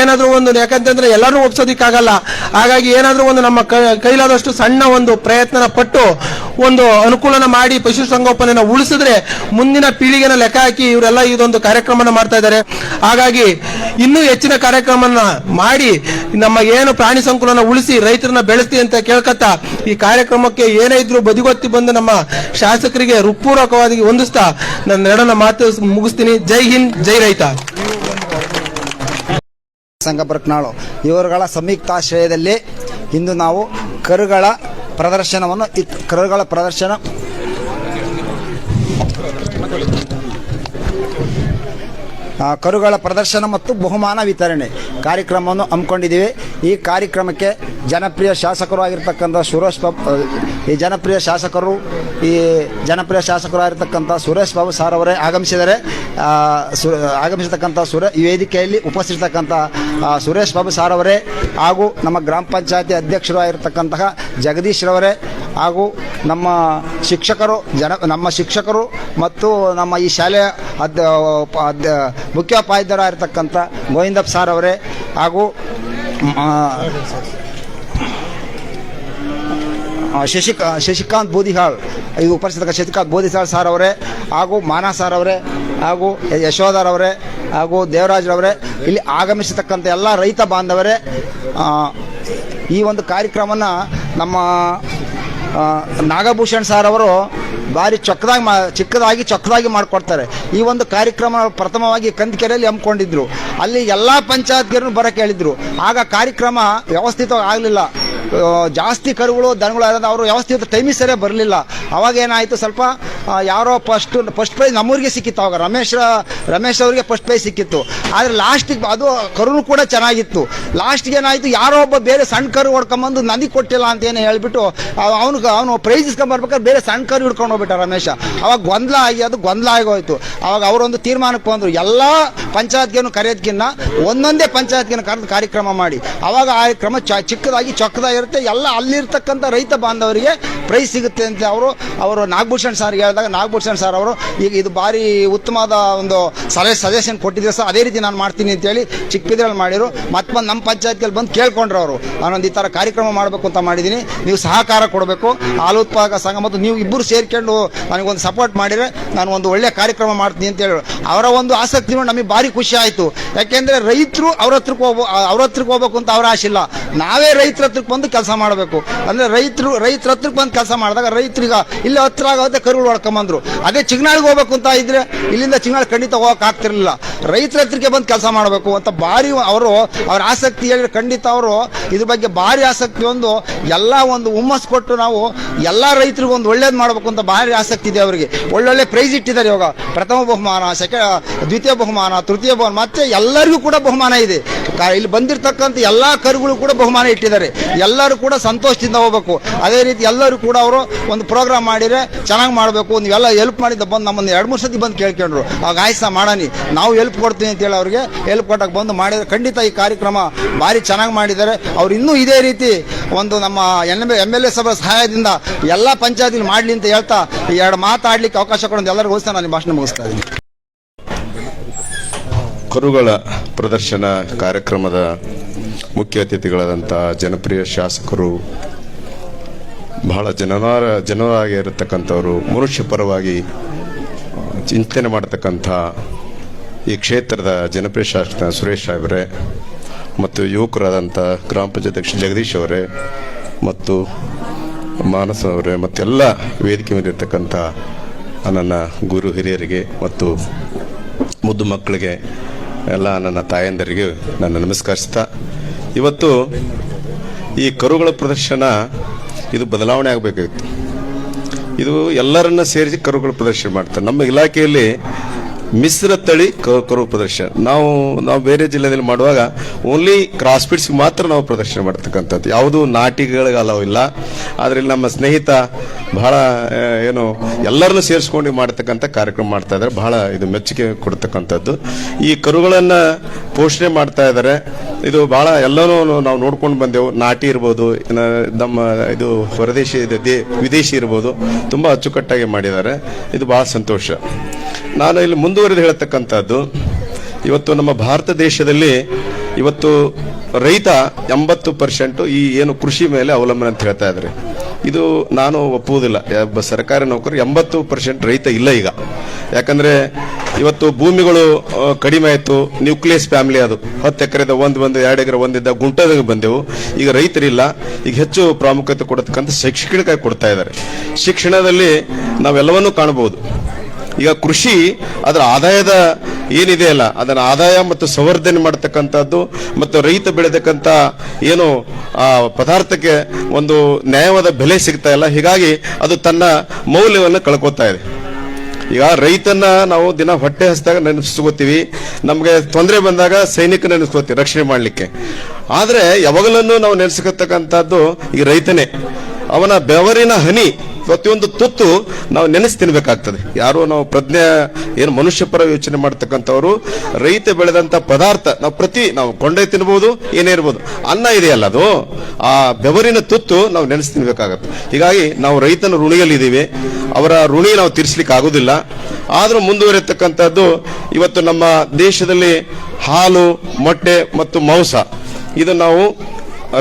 ಏನಾದ್ರೂ ಒಂದು ಯಾಕಂತಂದ್ರೆ ಎಲ್ಲರೂ ಒಪ್ಸೋದಿಕ್ಕಾಗಲ್ಲ. ಹಾಗಾಗಿ ಏನಾದ್ರೂ ಒಂದು ನಮ್ಮ ಕೈಲಾದಷ್ಟು ಸಣ್ಣ ಒಂದು ಪ್ರಯತ್ನನ ಪಟ್ಟು ಒಂದು ಅನುಕೂಲನ ಮಾಡಿ ಪಶುಸಂಗೋಪನೆಯನ್ನು ಉಳಿಸಿದ್ರೆ ಮುಂದಿನ ಪೀಳಿಗೆನ ಲೆಕ್ಕ ಹಾಕಿ ಇವರೆಲ್ಲ ಇದೊಂದು ಕಾರ್ಯಕ್ರಮನ ಮಾಡ್ತಾ ಇದ್ದಾರೆ. ಹಾಗಾಗಿ ಇನ್ನೂ ಹೆಚ್ಚಿನ ಕಾರ್ಯಕ್ರಮನ ಮಾಡಿ ನಮ್ಮ ಏನು ಪ್ರಾಣಿ ಸಂಕುಲನ ಉಳಿಸಿ ರೈತರನ್ನ ಬೆಳೆಸಿ ಅಂತ ಕೇಳ್ಕತ್ತಾ ಈ ಕಾರ್ಯಕ್ರಮಕ್ಕೆ ಏನೇ ಇದ್ರು ಬದಿಗೊತ್ತಿ ಬಂದು ನಮ್ಮ ಶಾಸಕರಿಗೆ ಹೃತ್ಪೂರ್ವಕವಾಗಿ ಹೊಂದಿಸ್ತಾ ನನ್ನ ಎರಡನ್ನ ಮಾತು ಮುಗಿಸ್ತೀನಿ. ಜೈ ಹಿಂದ್, ಜೈ ರೈತ. ಸಂಘ ಬರ್ಕ್ನಾಳು. ಇವರುಗಳ ಸಂಯುಕ್ತಾಶ್ರಯದಲ್ಲಿ ಇಂದು ನಾವು ಕರುಗಳ ಪ್ರದರ್ಶನವನ್ನು ಇತ್ತು ಕರುಗಳ ಪ್ರದರ್ಶನ. ಕರುಗಳ ಪ್ರದರ್ಶನ ಮತ್ತು ಬಹುಮಾನ ವಿತರಣೆ ಕಾರ್ಯಕ್ರಮವನ್ನು ಹಮ್ಮಿಕೊಂಡಿದ್ದೀವಿ. ಈ ಕಾರ್ಯಕ್ರಮಕ್ಕೆ ಜನಪ್ರಿಯ ಶಾಸಕರು ಆಗಿರ್ತಕ್ಕಂಥ ಸುರೇಶ್ ಬಾಬು ಈ ಜನಪ್ರಿಯ ಶಾಸಕರು, ಈ ಜನಪ್ರಿಯ ಶಾಸಕರು ಆಗಿರ್ತಕ್ಕಂಥ ಸುರೇಶ್ ಬಾಬು ಸಾರ್ ಅವರೇ ಆಗಮಿಸಿದರೆ ಸು, ಆಗಮಿಸತಕ್ಕಂಥ ಸುರೇ, ಈ ವೇದಿಕೆಯಲ್ಲಿ ಉಪಸ್ಥಿತಕ್ಕಂಥ ಸುರೇಶ್ ಬಾಬು ಸಾರ್ ಅವರೇ ಹಾಗೂ ನಮ್ಮ ಗ್ರಾಮ ಪಂಚಾಯತಿ ಅಧ್ಯಕ್ಷರು ಆಗಿರ್ತಕ್ಕಂತಹ ಜಗದೀಶ್ ರವರೇ ಹಾಗೂ ನಮ್ಮ ಶಿಕ್ಷಕರು, ಜನ, ನಮ್ಮ ಶಿಕ್ಷಕರು ಮತ್ತು ನಮ್ಮ ಈ ಶಾಲೆಯ ಅಧ್ಯ ಮುಖ್ಯೋಪಾಧ್ಯಾಯರಾಗಿರ್ತಕ್ಕಂಥ ಗೋವಿಂದಪ್ಪ ಸಾರ್ ಅವರೇ ಹಾಗೂ ಶಶಿಕ, ಶಶಿಕಾಂತ್ ಬೋದಿಹಾಳ್, ಇದು ಉಪಸ್ಥಿತ ಶಶಿಕಾಂತ್ ಬೋದಿಹಾಳ್ ಸಾರ್ ಅವರೇ ಹಾಗೂ ಮಾನಾ ಸಾರ್ ಅವರೇ ಹಾಗೂ ಯಶೋಧರ್ ಅವರೇ ಹಾಗೂ ದೇವರಾಜ್ ಅವರೇ. ಇಲ್ಲಿ ಆಗಮಿಸತಕ್ಕಂಥ ಎಲ್ಲ ರೈತ ಬಾಂಧವರೇ ಈ ಒಂದು ಕಾರ್ಯಕ್ರಮನ ನಮ್ಮ ನಾಗಭೂಷಣ್ ಸಾರ್ ಅವರು ಭಾರಿ ಚೊಕ್ಕದಾಗಿ ಮಾ ಚಿಕ್ಕದಾಗಿ ಚೊಕ್ಕದಾಗಿ ಮಾಡಿಕೊಡ್ತಾರೆ. ಈ ಒಂದು ಕಾರ್ಯಕ್ರಮ ಪ್ರಥಮವಾಗಿ ಕಂದಕೆರೆಯಲ್ಲಿ ಹಮ್ಮಿಕೊಂಡಿದ್ರು. ಅಲ್ಲಿ ಎಲ್ಲ ಪಂಚಾಯತ್ಗರು ಬರಕ್ಕೆ ಹೇಳಿದರು. ಆಗ ಕಾರ್ಯಕ್ರಮ ವ್ಯವಸ್ಥಿತವಾಗಿ ಆಗಲಿಲ್ಲ ಜಾಸ್ತಿ ಕರುಗಳು, ದನಗಳು ಇರೋದು ಅವರು ವ್ಯವಸ್ಥಿತ ಟೈಮಿಗೆ ಸರಿಯಾಗಿ ಬರಲಿಲ್ಲ. ಅವಾಗ ಏನಾಯಿತು ಸ್ವಲ್ಪ ಯಾರೋ ಫಸ್ಟ್ ಫಸ್ಟ್ ಪ್ರೈಸ್ ನಮ್ಮೂರಿಗೆ ಸಿಕ್ಕಿತ್ತು ಅವಾಗ. ರಮೇಶ್ ರಮೇಶ್ ಅವರಿಗೆ ಫಸ್ಟ್ ಪ್ರೈಸ್ ಸಿಕ್ಕಿತ್ತು. ಆದರೆ ಲಾಸ್ಟಿಗೆ ಅದು ಕರುನು ಕೂಡ ಚೆನ್ನಾಗಿತ್ತು. ಲಾಸ್ಟ್ಗೆ ಏನಾಯಿತು, ಯಾರೋ ಒಬ್ಬ ಬೇರೆ ಸಣ್ಣ ಕರು ಹೊಡ್ಕೊಂಬಂದು ನನಗೆ ಕೊಟ್ಟಿಲ್ಲ ಅಂತ ಏನು ಹೇಳ್ಬಿಟ್ಟು ಅವನು ಅವನು ಪ್ರೈಸ್ ಇಸ್ಕೊಂಬರ್ಬೇಕಾದ್ರೆ ಬೇರೆ ಸಣ್ಣ ಕರು ಹಿಡ್ಕೊಂಡು ಹೋಗ್ಬಿಟ್ಟ ರಮೇಶ. ಅವಾಗ ಗೊಂದಲ ಆಗಿ, ಅದು ಗೊಂದಲ ಆಗೋಯ್ತು. ಅವಾಗ ಅವರೊಂದು ತೀರ್ಮಾನಕ್ಕೆ ಬಂದರು. ಎಲ್ಲ ಪಂಚಾಯತ್ಗೇನು ಕರೆಯೋದಕ್ಕಿಂತ ಒಂದೊಂದೇ ಪಂಚಾಯತ್ಗೇನು ಕರೆದು ಕಾರ್ಯಕ್ರಮ ಮಾಡಿ. ಅವಾಗ ಆ ಕ್ರಮ ಚಿಕ್ಕದಾಗಿ ಚಿಕ್ಕದಾಗಿ ಚೊಕ್ಕದಾಗಿರುತ್ತೆ ಎಲ್ಲ ಅಲ್ಲಿರ್ತಕ್ಕಂಥ ರೈತ ಬಾಂಧವರಿಗೆ ಪ್ರೈಸ್ ಸಿಗುತ್ತೆ ಅಂತ ಅವರು ಅವರು ನಾಗಭೂಷಣ್ ಸರ್ ಹೇಳಿದಾಗ ನಾಗಭೂಷಣ್ ಸರ್ ಅವರು, ಈಗ ಇದು ಭಾರಿ ಉತ್ತಮವಾದ ಒಂದು ಸಲಹೆ ಸಜೆಷನ್ ಕೊಟ್ಟಿದ್ರು ಸರ್. ಅದೇ ರೀತಿ ನಾನು ಮಾಡ್ತೀನಿ ಅಂತೇಳಿ ಚಿಕ್ಕಬಿದ್ರಲ್ಲಿ ಮಾಡಿರು ಮತ್ತೆ ಬಂದು ನಮ್ಮ ಪಂಚಾಯತ್ಗೆ ಬಂದು ಕೇಳ್ಕೊಂಡ್ರು ಅವರು. ನಾನೊಂದು ಈ ಥರ ಕಾರ್ಯಕ್ರಮ ಮಾಡಬೇಕು ಅಂತ ಮಾಡಿದ್ದೀನಿ ನೀವು ಸಹಕಾರ ಕೊಡಬೇಕು. ಹಾಲು ಉತ್ಪಾದಕ ಸಂಘ ಮತ್ತು ನೀವು ಇಬ್ಬರು ಸೇರಿಕೊಂಡು ನನಗೊಂದು ಸಪೋರ್ಟ್ ಮಾಡಿದರೆ ನಾನು ಒಂದು ಒಳ್ಳೆಯ ಕಾರ್ಯಕ್ರಮ ಮಾಡ್ತೀನಿ ಅಂತ ಹೇಳಿ ಅವರ ಒಂದು ಆಸಕ್ತಿ ನೋಡಿ ನಮಗೆ ಭಾರಿ ಖುಷಿ ಆಯಿತು. ಯಾಕೆಂದರೆ ರೈತರು ಅವ್ರ ಹತ್ರಕ್ಕೆ ಹೋಗ್ಬೋ, ಅವ್ರ ಹತ್ರಕ್ಕೆ ಹೋಗ್ಬೇಕು ಅಂತ ಅವ್ರ ಆಶಿಲ್ಲ ನಾವೇ ರೈತರ ಹತ್ರಕ್ಕೆ ಬಂದು ಕೆಲಸ ಮಾಡಬೇಕು. ಅಂದರೆ ರೈತರು, ರೈತರ ಹತ್ರಕ್ಕೆ ಬಂದು ಕೆಲಸ ಮಾಡಿದಾಗ ರೈತರಿಗ ಇಲ್ಲಿ ಹತ್ರ ಆಗುತ್ತೆ ಕರುಗಳು ಹೊಡ್ಕೊಂಬಂದ್ರು ಅದೇ ಚಿಗ್ನಾಳಿಗೆ ಹೋಗ್ಬೇಕು ಅಂತ ಇದ್ರೆ ಇಲ್ಲಿಂದ ಚಿಗ್ನಾಳಿ ಖಂಡಿತ ಹೋಗಕ್ಕೆ ಆಗ್ತಿರ್ಲಿಲ್ಲ. ರೈತರ ಹತ್ರಕ್ಕೆ ಬಂದು ಕೆಲಸ ಮಾಡಬೇಕು ಅಂತ ಭಾರಿ ಅವರು, ಅವ್ರ ಆಸಕ್ತಿ ಹೇಳಿದ್ರೆ ಖಂಡಿತ ಅವರು, ಇದ್ರ ಬಗ್ಗೆ ಭಾರಿ ಆಸಕ್ತಿ ಒಂದು, ಎಲ್ಲ ಒಂದು ಹುಮ್ಮಸ್ ಕೊಟ್ಟು ನಾವು ಎಲ್ಲ ರೈತರಿಗೂ ಒಂದು ಒಳ್ಳೇದು ಮಾಡಬೇಕು ಅಂತ ಭಾರಿ ಆಸಕ್ತಿ ಇದೆ ಅವರಿಗೆ. ಒಳ್ಳೊಳ್ಳೆ ಪ್ರೈಸ್ ಇಟ್ಟಿದ್ದಾರೆ ಇವಾಗ. ಪ್ರಥಮ ಬಹುಮಾನ, ಸೆಕೆ, ದ್ವಿತೀಯ ಬಹುಮಾನ, ತೃತೀಯ ಬಹುಮಾನ, ಮತ್ತೆ ಎಲ್ಲರಿಗೂ ಕೂಡ ಬಹುಮಾನ ಇದೆ. ಇಲ್ಲಿ ಬಂದಿರತಕ್ಕಂಥ ಎಲ್ಲ ಕರುಗಳು ಕೂಡ ಬಹುಮಾನ ಇಟ್ಟಿದ್ದಾರೆ. ಎಲ್ಲರೂ ಕೂಡ ಸಂತೋಷದಿಂದ ಹೋಗ್ಬೇಕು. ಅದೇ ರೀತಿ ಎಲ್ಲರೂ ಕೂಡ ಅವರು ಒಂದು ಪ್ರೋಗ್ರಾಮ್ ಮಾಡಿದರೆ ಚೆನ್ನಾಗಿ ಮಾಡಬೇಕು. ನೀವೆಲ್ಲ ಹೆಲ್ಪ್ ಮಾಡಿದ್ದ ಬಂದು ನಮ್ಮನ್ನು ಎರಡು ಮೂರು ಸತಿ ಬಂದು ಕೇಳ್ಕೊಂಡ್ರು. ಆಗ ಆಯ್ಸ ಮಾಡಾನಿ ನಾವು ಹೆಲ್ಪ್ ಕೊಡ್ತೀವಿ ಅಂತೇಳಿ ಅವ್ರಿಗೆ ಹೆಲ್ಪ್ ಕೊಟ್ಟಾಗ ಬಂದು ಮಾಡಿದರೆ ಖಂಡಿತ ಈ ಕಾರ್ಯಕ್ರಮ ಭಾರಿ ಚೆನ್ನಾಗಿ ಮಾಡಿದ್ದಾರೆ. ಅವ್ರು ಇನ್ನೂ ಇದೇ ರೀತಿ ಒಂದು ನಮ್ಮ ಎನ್ ಎಂ ಎಲ್ ಎ ಸಭೆ ಸಹಾಯದಿಂದ ಎಲ್ಲ ಪಂಚಾಯತಿಲಿ ಮಾಡಲಿ ಅಂತ ಹೇಳ್ತಾ ಎರಡು ಮಾತಾಡ್ಲಿಕ್ಕೆ ಅವಕಾಶ ಕೊಡೋದು ಎಲ್ಲರಿಗೂ ನಾನು ಭಾಷಣ ಮುಗಿಸ್ತಾ ಇದ್ದೀನಿ. ಕರುಗಳ ಪ್ರದರ್ಶನ ಕಾರ್ಯಕ್ರಮದ ಮುಖ್ಯ ಅತಿಥಿಗಳಾದಂಥ ಜನಪ್ರಿಯ ಶಾಸಕರು, ಬಹಳ ಜನರ ಜನರಾಗಿ ಇರತಕ್ಕಂಥವರು, ಮನುಷ್ಯ ಪರವಾಗಿ ಚಿಂತನೆ ಮಾಡತಕ್ಕಂಥ ಈ ಕ್ಷೇತ್ರದ ಜನಪ್ರಿಯ ಶಾಸಕ ಸುರೇಶ್ ಸಾಹೇಬ್ರೆ ಮತ್ತು ಯುವಕರಾದಂಥ ಗ್ರಾಮ ಪಂಚಾಯತ್ ಅಧ್ಯಕ್ಷ ಜಗದೀಶ್ ಅವರೇ, ಮತ್ತು ಮಾನಸ ಅವರೇ ಮತ್ತೆಲ್ಲ ವೇದಿಕೆ ಮೇಲಿರ್ತಕ್ಕಂಥ ನನ್ನ ಗುರು ಹಿರಿಯರಿಗೆ, ಮತ್ತು ಮುದ್ದು ಮಕ್ಕಳಿಗೆ ಎಲ್ಲ ನನ್ನ ತಾಯಂದರಿಗೆ ನನ್ನ ನಮಸ್ಕರಿಸ್ತಾ, ಇವತ್ತು ಈ ಕರುಗಳ ಪ್ರದರ್ಶನ ಇದು ಬದಲಾವಣೆ ಆಗಬೇಕಾಗಿತ್ತು. ಇದು ಎಲ್ಲರನ್ನ ಸೇರಿಸಿ ಕರುಗಳ ಪ್ರದರ್ಶನ ಮಾಡ್ತಾರೆ. ನಮ್ಮ ಇಲಾಖೆಯಲ್ಲಿ ಮಿಶ್ರ ತಳಿ ಕರು ಪ್ರದರ್ಶನ. ನಾವು ನಾವು ಬೇರೆ ಜಿಲ್ಲೆಯಲ್ಲಿ ಮಾಡುವಾಗ ಓನ್ಲಿ ಕ್ರಾಸ್ ಬಿಡ್ಸ್ಗೆ ಮಾತ್ರ ನಾವು ಪ್ರದರ್ಶನ ಮಾಡ್ತಕ್ಕಂಥದ್ದು. ಯಾವುದು ನಾಟಿಗಳಿಗೆ ಅಲವ್ ಇಲ್ಲ. ಇಲ್ಲಿ ನಮ್ಮ ಸ್ನೇಹಿತ ಬಹಳ ಏನು, ಎಲ್ಲರನ್ನು ಸೇರಿಸ್ಕೊಂಡು ಮಾಡ್ತಕ್ಕಂಥ ಕಾರ್ಯಕ್ರಮ ಮಾಡ್ತಾ ಇದ್ದಾರೆ. ಬಹಳ ಇದು ಮೆಚ್ಚುಗೆ ಕೊಡ್ತಕ್ಕಂಥದ್ದು. ಈ ಕರುಗಳನ್ನ ಪೋಷಣೆ ಮಾಡ್ತಾ ಇದ್ದಾರೆ. ಇದು ಬಹಳ ಎಲ್ಲನೂ ನಾವು ನೋಡ್ಕೊಂಡು ಬಂದೆವು. ನಾಟಿ ಇರ್ಬೋದು ನಮ್ಮ ಇದು ಹೊರದೇಶಿ ವಿದೇಶಿ ಇರ್ಬೋದು. ತುಂಬಾ ಅಚ್ಚುಕಟ್ಟಾಗಿ ಮಾಡಿದ್ದಾರೆ. ಇದು ಬಹಳ ಸಂತೋಷ. ನಾನು ಇಲ್ಲಿ ಮುಂದುವರೆದು ಹೇಳತಕ್ಕಂಥದ್ದು, ಇವತ್ತು ನಮ್ಮ ಭಾರತ ದೇಶದಲ್ಲಿ ಇವತ್ತು ರೈತ ಎಂಬತ್ತು ಪರ್ಸೆಂಟ್ ಈ ಏನು ಕೃಷಿ ಮೇಲೆ ಅವಲಂಬನೆ ಅಂತ ಹೇಳ್ತಾ ಇದ್ದಾರೆ. ಇದು ನಾನು ಒಪ್ಪುವುದಿಲ್ಲ. ಸರ್ಕಾರಿ ನೌಕರು ಎಂಬತ್ತು ಪರ್ಸೆಂಟ್ ರೈತ ಇಲ್ಲ ಈಗ. ಯಾಕಂದ್ರೆ ಇವತ್ತು ಭೂಮಿಗಳು ಕಡಿಮೆ ಆಯಿತು. ನ್ಯೂಕ್ಲಿಯಸ್ ಫ್ಯಾಮಿಲಿ ಅದು. ಹತ್ತು ಎಕರೆದ ಒಂದು ಒಂದು ಎರಡು ಎಕರೆ ಒಂದಿದ್ದ ಗುಂಟದಾಗ ಬಂದೆವು. ಈಗ ರೈತರಿಲ್ಲ. ಈಗ ಹೆಚ್ಚು ಪ್ರಾಮುಖ್ಯತೆ ಕೊಡತಕ್ಕಂಥ ಶೈಕ್ಷಣಿಕ ಕೊಡ್ತಾ ಇದ್ದಾರೆ. ಶಿಕ್ಷಣದಲ್ಲಿ ನಾವೆಲ್ಲವನ್ನೂ ಕಾಣಬಹುದು. ಈಗ ಕೃಷಿ ಅದರ ಆದಾಯದ ಏನಿದೆ ಅಲ್ಲ ಅದನ್ನ ಆದಾಯ ಮತ್ತು ಸಂವರ್ಧನೆ ಮಾಡತಕ್ಕಂಥದ್ದು ಮತ್ತು ರೈತ ಬೆಳೆದಕ್ಕಂಥ ಏನು, ಆ, ಪದಾರ್ಥಕ್ಕೆ ಒಂದು ನ್ಯಾಯವಾದ ಬೆಲೆ ಸಿಗ್ತಾ ಇಲ್ಲ. ಹೀಗಾಗಿ ಅದು ತನ್ನ ಮೌಲ್ಯವನ್ನು ಕಳ್ಕೊತಾ ಇದೆ. ಈಗ ರೈತನ್ನ ನಾವು ದಿನ ಹೊಟ್ಟೆ ಹಸಿದಾಗ ನೆನೆಸ್ಕೋತೀವಿ ನಮಗೆ ತೊಂದರೆ ಬಂದಾಗ ಸೈನಿಕ ನೆನೆಸ್ಕೋತೀವಿ ರಕ್ಷಣೆ ಮಾಡಲಿಕ್ಕೆ. ಆದರೆ ಯಾವಾಗಲನ್ನು ನಾವು ನೆನೆಸ್ಕೊತಕ್ಕಂಥದ್ದು ಈ ರೈತನೇ. ಅವನ ಬೆವರಿನ ಹನಿ ಪ್ರತಿಯೊಂದು ತುತ್ತು ನಾವು ನೆನೆಸಿ ತಿನ್ಬೇಕಾಗ್ತದೆ. ಯಾರೋ ನಾವು ಪ್ರಜ್ಞೆ, ಏನು ಮನುಷ್ಯ ಪರ ಯೋಚನೆ ಮಾಡ್ತಕ್ಕಂಥವ್ರು, ರೈತ ಬೆಳೆದಂತ ಪದಾರ್ಥ ನಾವು ಪ್ರತಿ ನಾವು ಕೊಂಡೇ ತಿನ್ಬೋದು, ಏನೇ ಇರ್ಬೋದು. ಅನ್ನ ಇದೆಯಲ್ಲ ಅದು? ಆ ಬೆವರಿನ ತುತ್ತು ನಾವು ನೆನೆಸಿ ತಿನ್ಬೇಕಾಗತ್ತೆ. ಹೀಗಾಗಿ ನಾವು ರೈತನ ಋಣಿಯಲ್ಲಿದ್ದೀವಿ. ಅವರ ಋಣಿ ನಾವು ತೀರಿಸ್ಲಿಕ್ಕೆ ಆಗುದಿಲ್ಲ ಆದ್ರೂ ಮುಂದುವರಿಯತಕ್ಕಂಥದ್ದು ಇವತ್ತು ನಮ್ಮ ದೇಶದಲ್ಲಿ ಹಾಲು, ಮೊಟ್ಟೆ ಮತ್ತು ಮಾಂಸ. ಇದು ನಾವು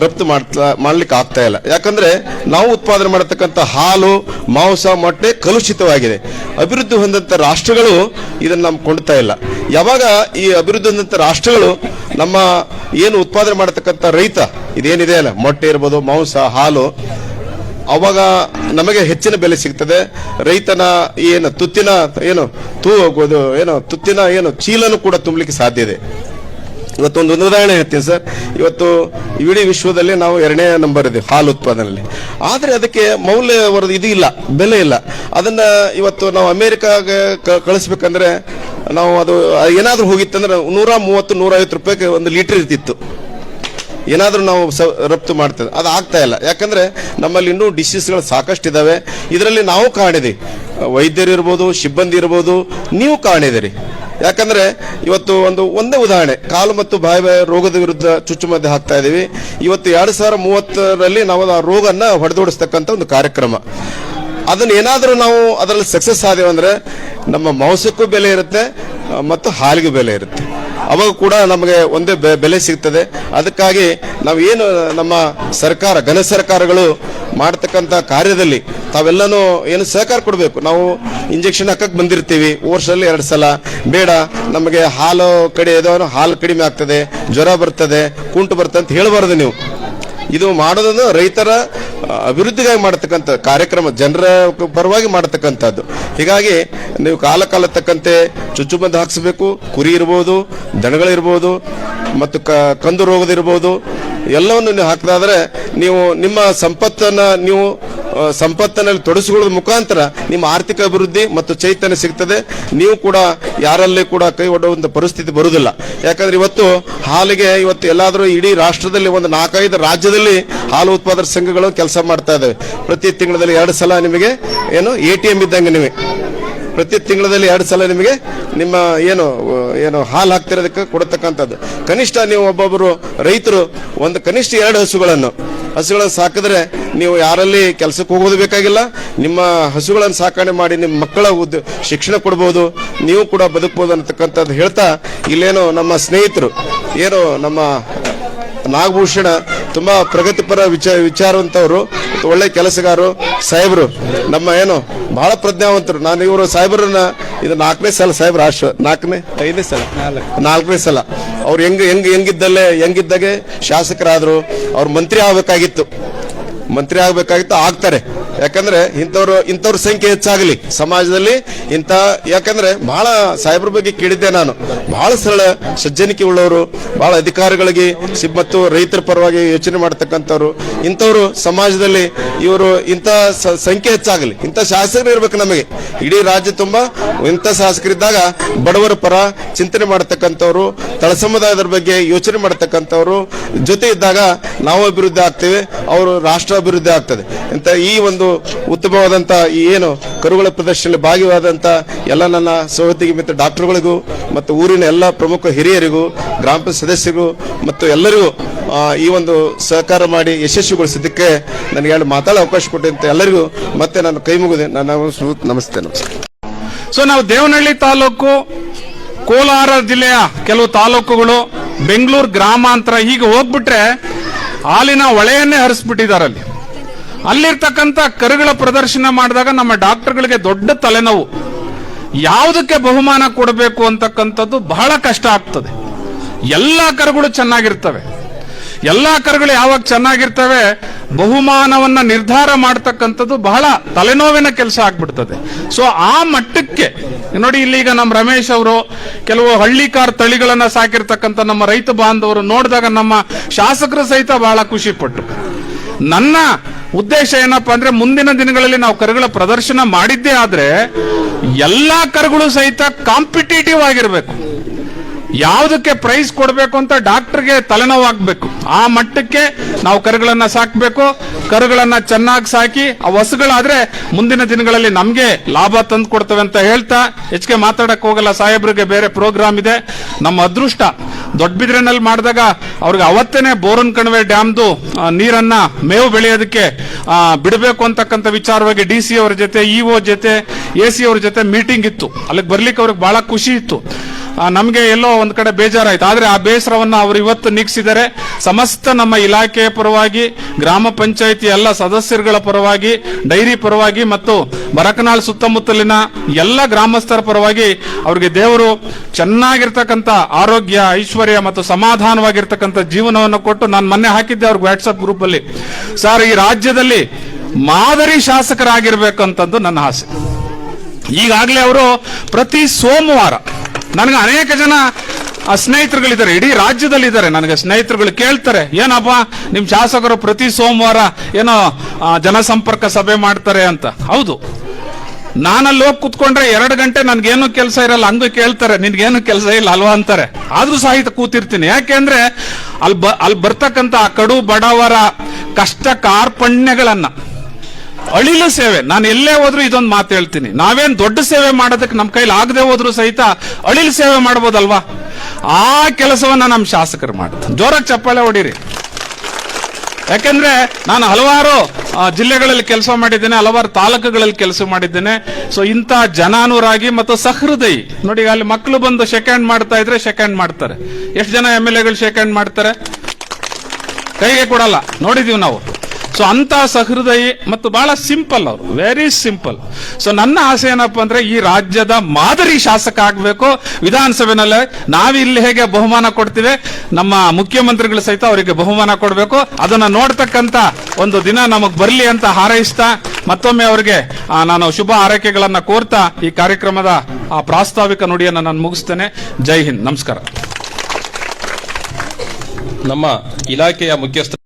ರಫ್ತು ಮಾಡ್ತಾ, ಮಾಡ್ಲಿಕ್ಕೆ ಆಗ್ತಾ ಇಲ್ಲ. ಯಾಕಂದ್ರೆ ನಾವು ಉತ್ಪಾದನೆ ಮಾಡತಕ್ಕಂಥ ಹಾಲು, ಮಾಂಸ, ಮೊಟ್ಟೆ ಕಲುಷಿತವಾಗಿದೆ. ಅಭಿವೃದ್ಧಿ ಹೊಂದಂತ ರಾಷ್ಟ್ರಗಳು ಇದನ್ನ ನಮ್ ಕೊಂಡ್ತಾ ಇಲ್ಲ. ಯಾವಾಗ ಈ ಅಭಿವೃದ್ಧಿ ಹೊಂದಂತ ರಾಷ್ಟ್ರಗಳು ನಮ್ಮ ಏನು ಉತ್ಪಾದನೆ ಮಾಡತಕ್ಕಂಥ ರೈತ, ಇದೇನಿದೆ ಅಲ್ಲ, ಮೊಟ್ಟೆ ಇರ್ಬೋದು, ಮಾಂಸ, ಹಾಲು, ಅವಾಗ ನಮಗೆ ಹೆಚ್ಚಿನ ಬೆಲೆ ಸಿಗ್ತದೆ. ರೈತನ ಏನು ತುತ್ತಿನ ಏನು ತೂ ಏನು ತುತ್ತಿನ ಏನು ಚೀಲನು ಕೂಡ ತುಂಬಲಿಕ್ಕೆ ಸಾಧ್ಯ ಇದೆ. ಇವತ್ತೊಂದು ಉದಾಹರಣೆ ಹೇಳ್ತೀನಿ ಸರ್. ಇವತ್ತು ಇಡೀ ವಿಶ್ವದಲ್ಲಿ ನಾವು ಎರಡನೇ ನಂಬರ್ ಇದೆ, ಹಾಲು ಉತ್ಪಾದನೆಯಲ್ಲಿ. ಆದರೆ ಅದಕ್ಕೆ ಮೌಲ್ಯ ವರದಿ ಇದು ಇಲ್ಲ, ಬೆಲೆ ಇಲ್ಲ. ಅದನ್ನು ಇವತ್ತು ನಾವು ಅಮೇರಿಕಾಗೆ ಕಳಿಸ್ಬೇಕಂದ್ರೆ ನಾವು ಅದು, ಏನಾದರೂ ಹೋಗಿತ್ತಂದ್ರೆ ನೂರ ಮೂವತ್ತು ನೂರ ಐವತ್ತು ರೂಪಾಯಿಗೆ ಒಂದು ಲೀಟರ್ ಇರ್ತಿತ್ತು. ಏನಾದರೂ ನಾವು ಸ- ರಫ್ತು ಮಾಡ್ತೇವೆ. ಅದು ಆಗ್ತಾ ಇಲ್ಲ. ಯಾಕಂದರೆ ನಮ್ಮಲ್ಲಿ ಇನ್ನೂ ಡಿಸೀಸ್ಗಳು ಸಾಕಷ್ಟು ಇದ್ದಾವೆ ಇದರಲ್ಲಿ ನಾವು ಕಾಣಿದೆ. ವೈದ್ಯರು ಇರ್ಬೋದು ಸಿಬ್ಬಂದಿ ಇರ್ಬೋದು, ನೀವು ಕಾಣಿದಿರಿ. ಯಾಕಂದ್ರೆ ಇವತ್ತು ಒಂದು ಒಂದೇ ಉದಾಹರಣೆ, ಕಾಲು ಮತ್ತು ಬಾಯಿ ಬಾಯಿ ರೋಗದ ವಿರುದ್ಧ ಚುಚ್ಚುಮದ್ದು ಹಾಕ್ತಾ ಇದ್ದೀವಿ. ಇವತ್ತು ಎರಡು ಸಾವಿರ ಮೂವತ್ತರಲ್ಲಿ ನಾವು ಆ ರೋಗನ್ನ ಹೊಡೆದೋಡಿಸ್ತಕ್ಕಂಥ ಒಂದು ಕಾರ್ಯಕ್ರಮ. ಅದನ್ನ ಏನಾದರೂ ನಾವು ಅದರಲ್ಲಿ ಸಕ್ಸಸ್ ಆದೇವಂದ್ರೆ ನಮ್ಮ ಮಾಂಸಕ್ಕೂ ಬೆಲೆ ಇರುತ್ತೆ, ಮತ್ತು ಹಾಲಿಗೂ ಬೆಲೆ ಇರುತ್ತೆ. ಅವಾಗ ಕೂಡ ನಮಗೆ ಒಂದೇ ಬೆಲೆ ಸಿಗ್ತದೆ. ಅದಕ್ಕಾಗಿ ನಾವು ಏನು ನಮ್ಮ ಸರ್ಕಾರ, ಘನ ಸರ್ಕಾರಗಳು ಮಾಡ್ತಕ್ಕಂಥ ಕಾರ್ಯದಲ್ಲಿ ತಾವೆಲ್ಲನೂ ಏನು ಸಹಕಾರ ಕೊಡಬೇಕು. ನಾವು ಇಂಜೆಕ್ಷನ್ ಹಾಕಕ್ಕೆ ಬಂದಿರ್ತೀವಿ ವರ್ಷದಲ್ಲಿ ಎರಡು ಸಲ. ಬೇಡ, ನಮಗೆ ಹಾಲು ಕಡೆ ಏನೋ ಹಾಲು ಕಡಿಮೆ ಆಗ್ತದೆ, ಜ್ವರ ಬರ್ತದೆ, ಕುಂಟು ಬರ್ತದೆ ಅಂತ ಹೇಳಬಾರ್ದು ನೀವು. ಇದು ಮಾಡೋದನ್ನು ರೈತರ ಅಭಿವೃದ್ಧಿಗಾಗಿ ಮಾಡತಕ್ಕಂಥ ಕಾರ್ಯಕ್ರಮ ಜನರ ಪರವಾಗಿ ಮಾಡತಕ್ಕಂಥದ್ದು. ಹೀಗಾಗಿ ನೀವು ಕಾಲ ಕಾಲ ತಕ್ಕಂತೆ ಚುಚ್ಚುಮದ್ದು ಹಾಕಿಸ್ಬೇಕು, ಕುರಿ ಇರ್ಬೋದು, ದನಗಳಿರ್ಬೋದು, ಮತ್ತು ಕ- ಕಂದು ರೋಗದಿರ್ಬೋದು, ಎಲ್ಲವನ್ನು ನೀವು ಹಾಕ್ತಾದ್ರೆ ನೀವು ನಿಮ್ಮ ಸಂಪತ್ತನ್ನು ನೀವು ಸಂಪತ್ತಿನಲ್ಲಿ ತೊಡಗಿಸಿಕೊಳ್ಳೋದ್ರ ಮುಖಾಂತರ ನಿಮ್ಮ ಆರ್ಥಿಕ ಅಭಿವೃದ್ಧಿ ಮತ್ತು ಚೈತನ್ಯ ಸಿಗ್ತದೆ. ನೀವು ಕೂಡ ಯಾರಲ್ಲಿ ಕೂಡ ಕೈ ಒಡ್ಡುವಂತ ಪರಿಸ್ಥಿತಿ ಬರುವುದಿಲ್ಲ. ಯಾಕಂದ್ರೆ ಇವತ್ತು ಹಾಲಿಗೆ ಇವತ್ತು ಎಲ್ಲಾದರೂ ಇಡೀ ರಾಷ್ಟ್ರದಲ್ಲಿ ಒಂದು ನಾಲ್ಕೈದು ರಾಜ್ಯದಲ್ಲಿ ಹಾಲು ಉತ್ಪಾದಕ ಸಂಘಗಳು ಕೆಲಸ ಮಾಡ್ತಾ ಇದಾವೆ. ಪ್ರತಿ ತಿಂಗಳಲ್ಲಿ ಎರಡು ಸಲ ನಿಮಗೆ ಏನು ಎ ಟಿ ಎಂ ಇದ್ದಂಗೆ ನಿಮಗೆ. ಪ್ರತಿ ತಿಂಗಳಲ್ಲಿ ಎರಡು ಸಲ ನಿಮಗೆ ನಿಮ್ಮ ಏನು ಏನು ಹಾಲು ಹಾಕ್ತಿರೋದಕ್ಕೆ ಕೊಡತಕ್ಕಂಥದ್ದು. ಕನಿಷ್ಠ ನೀವು ಒಬ್ಬೊಬ್ಬರು ರೈತರು ಒಂದು ಕನಿಷ್ಠ ಎರಡು ಹಸುಗಳನ್ನು ಹಸುಗಳನ್ನು ಸಾಕಿದ್ರೆ ನೀವು ಯಾರಲ್ಲಿ ಕೆಲಸಕ್ಕೆ ಹೋಗೋದು ಬೇಕಾಗಿಲ್ಲ, ನಿಮ್ಮ ಹಸುಗಳನ್ನು ಸಾಕಣೆ ಮಾಡಿ ನಿಮ್ಮ ಮಕ್ಕಳ ಉದ್ಯೋಗ ಶಿಕ್ಷಣ ಕೊಡ್ಬೋದು, ನೀವು ಕೂಡ ಬದುಕ್ಬೋದು ಅನ್ನತಕ್ಕಂಥದ್ದು ಹೇಳ್ತಾ ಇಲ್ಲೇನು ನಮ್ಮ ಸ್ನೇಹಿತರು, ಏನು ನಮ್ಮ ನಾಗಭೂಷಣ ತುಂಬಾ ಪ್ರಗತಿಪರ ವಿಚಾರ ವಿಚಾರವಂತವರು ಒಳ್ಳೆ ಕೆಲಸಗಾರರು ಸಾಹೇಬರು. ನಮ್ಮ ಏನು ಬಹಳ ಪ್ರಜ್ಞಾವಂತರು. ನಾನು ಇವರು ಸಾಹೇಬರನ್ನ ಇದು ನಾಲ್ಕನೇ ಸಲ ಸಾಹೇಬ್ರ ಆಶ್ವ ನಾಲ್ಕನೇ? ಐದನೇ ಸಲ ನಾಲ್ಕನೇ ಸಲ. ಅವ್ರು ಹೆಂಗ್ ಹೆಂಗ್ ಹೆಂಗಿದ್ದಲ್ಲೇ ಹೆಂಗಿದ್ದಾಗೆ ಶಾಸಕರಾದ್ರು. ಅವ್ರು ಮಂತ್ರಿ ಆಗ್ಬೇಕಾಗಿತ್ತು. ಮಂತ್ರಿ ಆಗ್ಬೇಕಾಗಿತ್ತು ಆಗ್ತಾರೆ. ಯಾಕಂದ್ರೆ ಇಂಥವ್ರು, ಇಂಥವ್ರ ಸಂಖ್ಯೆ ಹೆಚ್ಚಾಗಲಿ ಸಮಾಜದಲ್ಲಿ. ಇಂಥ, ಯಾಕಂದ್ರೆ ಬಹಳ ಸಾಹೇಬ್ರ ಬಗ್ಗೆ ಕೇಳಿದ್ದೆ ನಾನು. ಬಹಳ ಸರಳ ಸಜ್ಜನಿಕೆ ಉಳ್ಳವರು ಬಹಳ ಅಧಿಕಾರಿಗಳಿಗೆ ಮತ್ತು ರೈತರ ಪರವಾಗಿ ಯೋಚನೆ ಮಾಡತಕ್ಕಂಥವ್ರು. ಇಂಥವ್ರು ಸಮಾಜದಲ್ಲಿ ಇವರು ಇಂಥ ಸಂಖ್ಯೆ ಹೆಚ್ಚಾಗಲಿ, ಇಂಥ ಶಾಸಕರು ಇರ್ಬೇಕು ನಮಗೆ. ಇಡೀ ರಾಜ್ಯ ತುಂಬಾ ಇಂಥ ಶಾಸಕರಿದ್ದಾಗ ಬಡವರ ಪರ ಚಿಂತನೆ ಮಾಡತಕ್ಕಂಥವ್ರು ತಳ ಸಮುದಾಯದ ಬಗ್ಗೆ ಯೋಚನೆ ಮಾಡತಕ್ಕಂಥವ್ರು. ಜೊತೆ ಇದ್ದಾಗ ನಾವು ಅಭಿವೃದ್ಧಿ ಆಗ್ತೇವೆ, ಅವರು ರಾಷ್ಟ್ರ ಅಭಿವೃದ್ಧಿ ಆಗ್ತದೆ. ಅಂತ ಈ ಒಂದು ಉತ್ತಮವಾದಂಥ ಈ ಏನು ಕರುಗಳ ಪ್ರದರ್ಶನದಲ್ಲಿ ಭಾಗಿಯಾದಂತ ಎಲ್ಲ ನನ್ನ ಸಹೋದ್ಯೋಗಿ ಮಿತ್ರ ಡಾಕ್ಟರ್ಗಳಿಗೂ ಮತ್ತು ಊರಿನ ಎಲ್ಲ ಪ್ರಮುಖ ಹಿರಿಯರಿಗೂ, ಗ್ರಾಮ ಪಂಚಾಯತ್ ಸದಸ್ಯರಿಗೂ ಮತ್ತು ಎಲ್ಲರಿಗೂ ಈ ಒಂದು ಸಹಕಾರ ಮಾಡಿ ಯಶಸ್ವಿಗೊಳಿಸಿದ್ದಕ್ಕೆ ನನಗೆ ಎರಡು ಮಾತಾಡೋ ಅವಕಾಶ ಕೊಟ್ಟಂತ ಎಲ್ಲರಿಗೂ ಮತ್ತೆ ನಾನು ಕೈ ಮುಗಿದೆ. ನನ್ನ ನಮಸ್ತೆ ನಮಸ್ತೆ. ಸೊ ನಾವು ದೇವನಹಳ್ಳಿ ತಾಲೂಕು, ಕೋಲಾರ ಜಿಲ್ಲೆಯ ಕೆಲವು ತಾಲೂಕುಗಳು, ಬೆಂಗಳೂರು ಗ್ರಾಮಾಂತರ ಹೀಗೆ ಹೋಗ್ಬಿಟ್ರೆ ಹಾಲಿನ ಹೊಳೆಯನ್ನೇ ಹರಿಸ್ಬಿಟ್ಟಿದ್ದಾರೆ ಅಲ್ಲಿ. ಅಲ್ಲಿರ್ತಕ್ಕಂಥ ಕರುಗಳ ಪ್ರದರ್ಶನ ಮಾಡಿದಾಗ ನಮ್ಮ ಡಾಕ್ಟರ್ಗಳಿಗೆ ದೊಡ್ಡ ತಲೆನೋವು. ಯಾವುದಕ್ಕೆ ಬಹುಮಾನ ಕೊಡಬೇಕು ಅಂತಕ್ಕಂಥದ್ದು ಬಹಳ ಕಷ್ಟ ಆಗ್ತದೆ. ಎಲ್ಲ ಕರುಗಳು ಚೆನ್ನಾಗಿರ್ತವೆ. ಎಲ್ಲಾ ಕರುಗಳು ಯಾವಾಗ ಚೆನ್ನಾಗಿರ್ತವೆ? ಬಹುಮಾನವನ್ನ ನಿರ್ಧಾರ ಮಾಡ್ತಕ್ಕಂಥದ್ದು ಬಹಳ ತಲೆನೋವಿನ ಕೆಲಸ ಆಗ್ಬಿಡ್ತದೆ. ಸೊ ಆ ಮಟ್ಟಕ್ಕೆ, ನೋಡಿ ಇಲ್ಲಿಗ ನಮ್ಮ ರಮೇಶ್ ಅವರು ಕೆಲವು ಹಳ್ಳಿಕಾರ್ ತಳಿಗಳನ್ನ ಸಾಕಿರ್ತಕ್ಕಂಥ ನಮ್ಮ ರೈತ ಬಾಂಧವರು ನೋಡಿದಾಗ ನಮ್ಮ ಶಾಸಕರು ಸಹಿತ ಬಹಳ ಖುಷಿ ಪಟ್ಟರು ನನ್ನ ಉದ್ದೇಶ ಏನಪ್ಪಾ ಅಂದ್ರೆ ಮುಂದಿನ ದಿನಗಳಲ್ಲಿ ನಾವು ಕರುಗಳ ಪ್ರದರ್ಶನ ಮಾಡಿದ್ದೇ ಆದ್ರೆ ಎಲ್ಲಾ ಕರುಗಳು ಸಹಿತ ಕಾಂಪಿಟೇಟಿವ್ ಆಗಿರ್ಬೇಕು. ಯಾವುದಕ್ಕೆ ಪ್ರೈಸ್ ಕೊಡಬೇಕು ಅಂತ ಡಾಕ್ಟರ್ಗೆ ತಲೆನೋವಾಗಬೇಕು. ಆ ಮಟ್ಟಕ್ಕೆ ನಾವು ಕರುಗಳನ್ನ ಸಾಕಬೇಕು. ಕರುಗಳನ್ನ ಚೆನ್ನಾಗಿ ಸಾಕಿ, ಆ ಹಸುಗಳಾದ್ರೆ ಮುಂದಿನ ದಿನಗಳಲ್ಲಿ ನಮಗೆ ಲಾಭ ತಂದು ಕೊಡ್ತವೆ ಅಂತ ಹೇಳ್ತಾ ಹೆಚ್ಚಿಗೆ ಮಾತಾಡಕ್ ಹೋಗಲ್ಲ ಸಾಹೇಬ್ರಿಗೆ, ಬೇರೆ ಪ್ರೋಗ್ರಾಮ್ ಇದೆ. ನಮ್ಮ ಅದೃಷ್ಟ ದೊಡ್ಡಬಿದ್ರೆನಲ್ಲಿ ಮಾಡಿದಾಗ ಅವ್ರಿಗೆ ಅವತ್ತೇನೆ ಬೋರನ್ ಕಣಿವೆ ಡ್ಯಾಮ್ದು ನೀರನ್ನ ಮೇವು ಬೆಳೆಯೋದಕ್ಕೆ ಬಿಡಬೇಕು ಅಂತಕ್ಕಂಥ ವಿಚಾರವಾಗಿ ಡಿ ಸಿ ಅವರ ಜೊತೆ ಇಒ ಜೊತೆ ಎ ಸಿ ಅವ್ರ ಜೊತೆ ಮೀಟಿಂಗ್ ಇತ್ತು. ಅಲ್ಲಿಗೆ ಬರ್ಲಿಕ್ಕೆ ಅವ್ರಿಗೆ ಬಹಳ ಖುಷಿ ಇತ್ತು. ನಮ್ಗೆ ಎಲ್ಲೋ ಒಂದು ಕಡೆ ಬೇಜಾರಾಯ್ತು. ಆದ್ರೆ ಆ ಬೇಸರವನ್ನ ಅವರು ಇವತ್ತು ನೀಗಿಸಿದರೆ ಸಮಸ್ತ ನಮ್ಮ ಇಲಾಖೆಯ ಪರವಾಗಿ, ಗ್ರಾಮ ಪಂಚಾಯಿತಿ ಎಲ್ಲ ಸದಸ್ಯರುಗಳ ಪರವಾಗಿ, ಡೈರಿ ಪರವಾಗಿ ಮತ್ತು ಬರಕನಾಳ್ ಸುತ್ತಮುತ್ತಲಿನ ಎಲ್ಲ ಗ್ರಾಮಸ್ಥರ ಪರವಾಗಿ ಅವ್ರಿಗೆ ದೇವರು ಚೆನ್ನಾಗಿರ್ತಕ್ಕಂಥ ಆರೋಗ್ಯ, ಐಶ್ವರ್ಯ ಮತ್ತು ಸಮಾಧಾನವಾಗಿರ್ತಕ್ಕಂಥ ಜೀವನವನ್ನು ಕೊಟ್ಟು ನಾನು ಮೊನ್ನೆ ಹಾಕಿದ್ದೆ ಅವ್ರಿಗೆ ವಾಟ್ಸಪ್ ಗ್ರೂಪ್ ಅಲ್ಲಿ. ಸರ್, ಈ ರಾಜ್ಯದಲ್ಲಿ ಮಾದರಿ ಶಾಸಕರಾಗಿರ್ಬೇಕಂತಂದು ನನ್ನ ಆಸೆ. ಈಗಾಗಲೇ ಅವರು ಪ್ರತಿ ಸೋಮವಾರ ನನಗೆ ಅನೇಕ ಜನ ಸ್ನೇಹಿತರುಗಳಿದ್ದಾರೆ. ಇಡೀ ರಾಜ್ಯದಲ್ಲಿದ್ದಾರೆ. ನನಗೆ ಸ್ನೇಹಿತರುಗಳು ಕೇಳ್ತಾರೆ, ಏನಪ್ಪ ನಿಮ್ಮ ಶಾಸಕರು ಪ್ರತಿ ಸೋಮವಾರ ಏನೋ ಜನಸಂಪರ್ಕ ಸಭೆ ಮಾಡ್ತಾರೆ ಅಂತ. ಹೌದು. ನಾನಲ್ಲಿ ಹೋಗಿ ಕುತ್ಕೊಂಡ್ರೆ ಎರಡು ಗಂಟೆ ನನ್ಗೇನು ಕೆಲಸ ಇರಲ್ಲ, ಹಂಗ ಕೇಳ್ತಾರೆ, ನಿನ್ಗೇನು ಕೆಲಸ ಇಲ್ಲ ಅಲ್ವಾ? ಅಂತಾರೆ. ಆದ್ರೂ ಸಹಿತ ಕೂತಿರ್ತೀನಿ. ಯಾಕೆಂದ್ರೆ ಅಲ್ಲಿ ಬ ಅಲ್ಲಿ ಬರ್ತಕ್ಕಂಥ ಆ ಕಡು ಬಡವರ ಕಷ್ಟ ಕಾರ್ಪಣ್ಯಗಳನ್ನ ಅಳಿಲು ಸೇವೆ. ನಾನು ಎಲ್ಲೇ ಹೋದ್ರು ಇದೊಂದು ಮಾತು ಹೇಳ್ತೀನಿ. ನಾವೇನ್ ದೊಡ್ಡ ಸೇವೆ ಮಾಡೋದಕ್ಕೆ ನಮ್ಮ ಕೈಲಿ ಆಗದೆ ಹೋದ್ರು ಸಹಿತ ಅಳಿಲು ಸೇವೆ ಮಾಡ್ಬೋದಲ್ವಾ? ಆ ಕೆಲಸವನ್ನ ನಮ್ಮ ಶಾಸಕರು ಮಾಡ್ತಾರೆ. ಜೋರಾಗಿ ಚಪ್ಪಾಳೆ ಹೊಡೀರಿ. ಯಾಕೆಂದ್ರೆ ನಾನು ಹಲವಾರು ಜಿಲ್ಲೆಗಳಲ್ಲಿ ಕೆಲಸ ಮಾಡಿದ್ದೇನೆ, ಹಲವಾರು ತಾಲೂಕುಗಳಲ್ಲಿ ಕೆಲಸ ಮಾಡಿದ್ದೇನೆ. ಸೊ ಇಂಥ ಜನಾನುರಾಗಿ ಮತ್ತು ಸಹೃದಯಿ. ನೋಡಿ, ಅಲ್ಲಿ ಮಕ್ಕಳು ಬಂದು ಶೇಕ್ ಹ್ಯಾಂಡ್ ಮಾಡ್ತಾ ಇದ್ರೆ ಶೇಕ್ ಹ್ಯಾಂಡ್ ಮಾಡ್ತಾರೆ. ಎಷ್ಟು ಜನ ಎಂ ಎಲ್ ಎಗಳು ಶೇಕ್ ಹ್ಯಾಂಡ್ ಮಾಡ್ತಾರೆ? ಕೈಗೆ ಕೊಡಲ್ಲ. ನೋಡಿದೀವಿ ನಾವು. ಸೊ ಅಂತ ಸಹೃದಯಿ ಮತ್ತು ಬಹಳ ಸಿಂಪಲ್ ಅವರು. ವೆರಿ ಸಿಂಪಲ್ ಸೊ ನನ್ನ ಆಸೆ ಏನಪ್ಪ ಅಂದ್ರೆ ಈ ರಾಜ್ಯದ ಮಾದರಿ ಶಾಸಕ ಆಗಬೇಕು. ವಿಧಾನಸಭೆನಲ್ಲಿ ನಾವಿಲ್ಲಿ ಹೇಗೆ ಬಹುಮಾನ ಕೊಡ್ತೀವಿ, ನಮ್ಮ ಮುಖ್ಯಮಂತ್ರಿಗಳು ಸಹಿತ ಅವರಿಗೆ ಬಹುಮಾನ ಕೊಡಬೇಕು. ಅದನ್ನ ನೋಡ್ತಕ್ಕಂತ ಒಂದು ದಿನ ನಮಗ್ ಬರ್ಲಿ ಅಂತ ಹಾರೈಸ್ತಾ ಮತ್ತೊಮ್ಮೆ ಅವರಿಗೆ ನಾನು ಶುಭ ಹಾರೈಕೆಗಳನ್ನ ಕೋರ್ತಾ ಈ ಕಾರ್ಯಕ್ರಮದ, ಆ, ಪ್ರಾಸ್ತಾವಿಕ ನುಡಿಯನ್ನು ನಾನು ಮುಗಿಸ್ತೇನೆ. ಜೈ ಹಿಂದ್. ನಮಸ್ಕಾರ. ನಮ್ಮ ಇಲಾಖೆಯ ಮುಖ್ಯಸ್ಥ